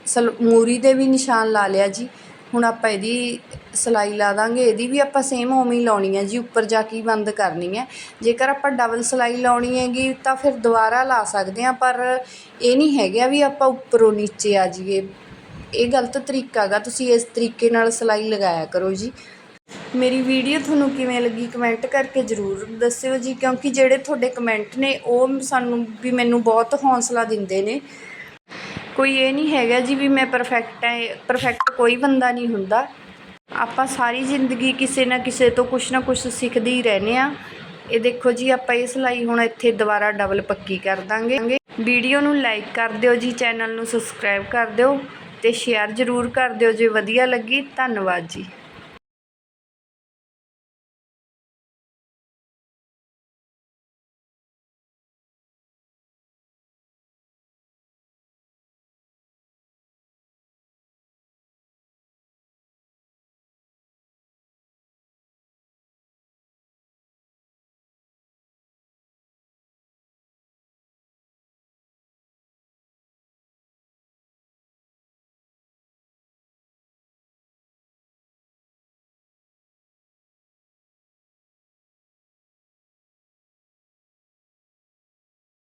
Speaker 1: ਸਲ, ਮੂਰੀ ਦੇ ਵੀ ਨਿਸ਼ਾਨ ਲਾ ਲਿਆ ਜੀ। ਹੁਣ ਆਪਾਂ ਇਹਦੀ ਸਿਲਾਈ ਲਾ ਦਾਂਗੇ, ਇਹਦੀ ਵੀ ਆਪਾਂ ਸੇਮ ਉਵੇਂ ਹੀ ਲਾਉਣੀ ਹੈ ਜੀ, ਉੱਪਰ ਜਾ ਕੇ ਬੰਦ ਕਰਨੀ ਹੈ ਜੇਕਰ ਆਪਾਂ ਡਬਲ ਸਿਲਾਈ ਲਾਉਣੀ ਹੈਗੀ ਤਾਂ ਫਿਰ ਦੁਬਾਰਾ ਲਾ ਸਕਦੇ ਹਾਂ ਪਰ ਇਹ ਨਹੀਂ ਹੈਗਾ ਵੀ ਆਪਾਂ ਉੱਪਰੋਂ ਨੀਚੇ ਆ ਜਾਈਏ। ਇਹ ਗਲਤ ਤਰੀਕਾ ਹੈਗਾ, ਤੁਸੀਂ ਇਸ ਤਰੀਕੇ ਨਾਲ ਸਿਲਾਈ ਲਗਾਇਆ ਕਰੋ ਜੀ। ਮੇਰੀ ਵੀਡੀਓ ਤੁਹਾਨੂੰ ਕਿਵੇਂ ਲੱਗੀ ਕਮੈਂਟ ਕਰਕੇ ਜ਼ਰੂਰ ਦੱਸਿਓ ਜੀ, ਕਿਉਂਕਿ ਜਿਹੜੇ ਤੁਹਾਡੇ ਕਮੈਂਟ ਨੇ, ਉਹ ਸਾਨੂੰ ਵੀ ਮੈਨੂੰ ਬਹੁਤ ਹੌਸਲਾ ਦਿੰਦੇ ਨੇ। ਕੋਈ ਇਹ ਨਹੀਂ ਹੈਗਾ ਜੀ ਵੀ ਮੈਂ ਪਰਫੈਕਟ ਹੈ ਪਰਫੈਕਟ ਕੋਈ ਬੰਦਾ ਨਹੀਂ ਹੁੰਦਾ। ਆਪਾਂ ਸਾਰੀ ਜ਼ਿੰਦਗੀ ਕਿਸੇ ਨਾ ਕਿਸੇ ਤੋਂ ਕੁਛ ਨਾ ਕੁਛ ਸਿੱਖਦੇ ਹੀ ਰਹਿੰਦੇ ਆ ਇਹ ਦੇਖੋ ਜੀ, ਆਪਾਂ ਇਹ ਸਿਲਾਈ ਹੁਣ ਇੱਥੇ ਦੁਬਾਰਾ ਡਬਲ ਪੱਕੀ ਕਰ ਦਾਂਗੇ। ਵੀਡੀਓ ਨੂੰ ਲਾਈਕ ਕਰ ਦਿਓ ਜੀ ਚੈਨਲ ਨੂੰ ਸਬਸਕ੍ਰਾਈਬ ਕਰ ਦਿਓ ਤੇ ਸ਼ੇਅਰ ਜ਼ਰੂਰ ਕਰ ਦਿਓ ਜੇ ਵਧੀਆ ਲੱਗੀ। ਧੰਨਵਾਦ ਜੀ।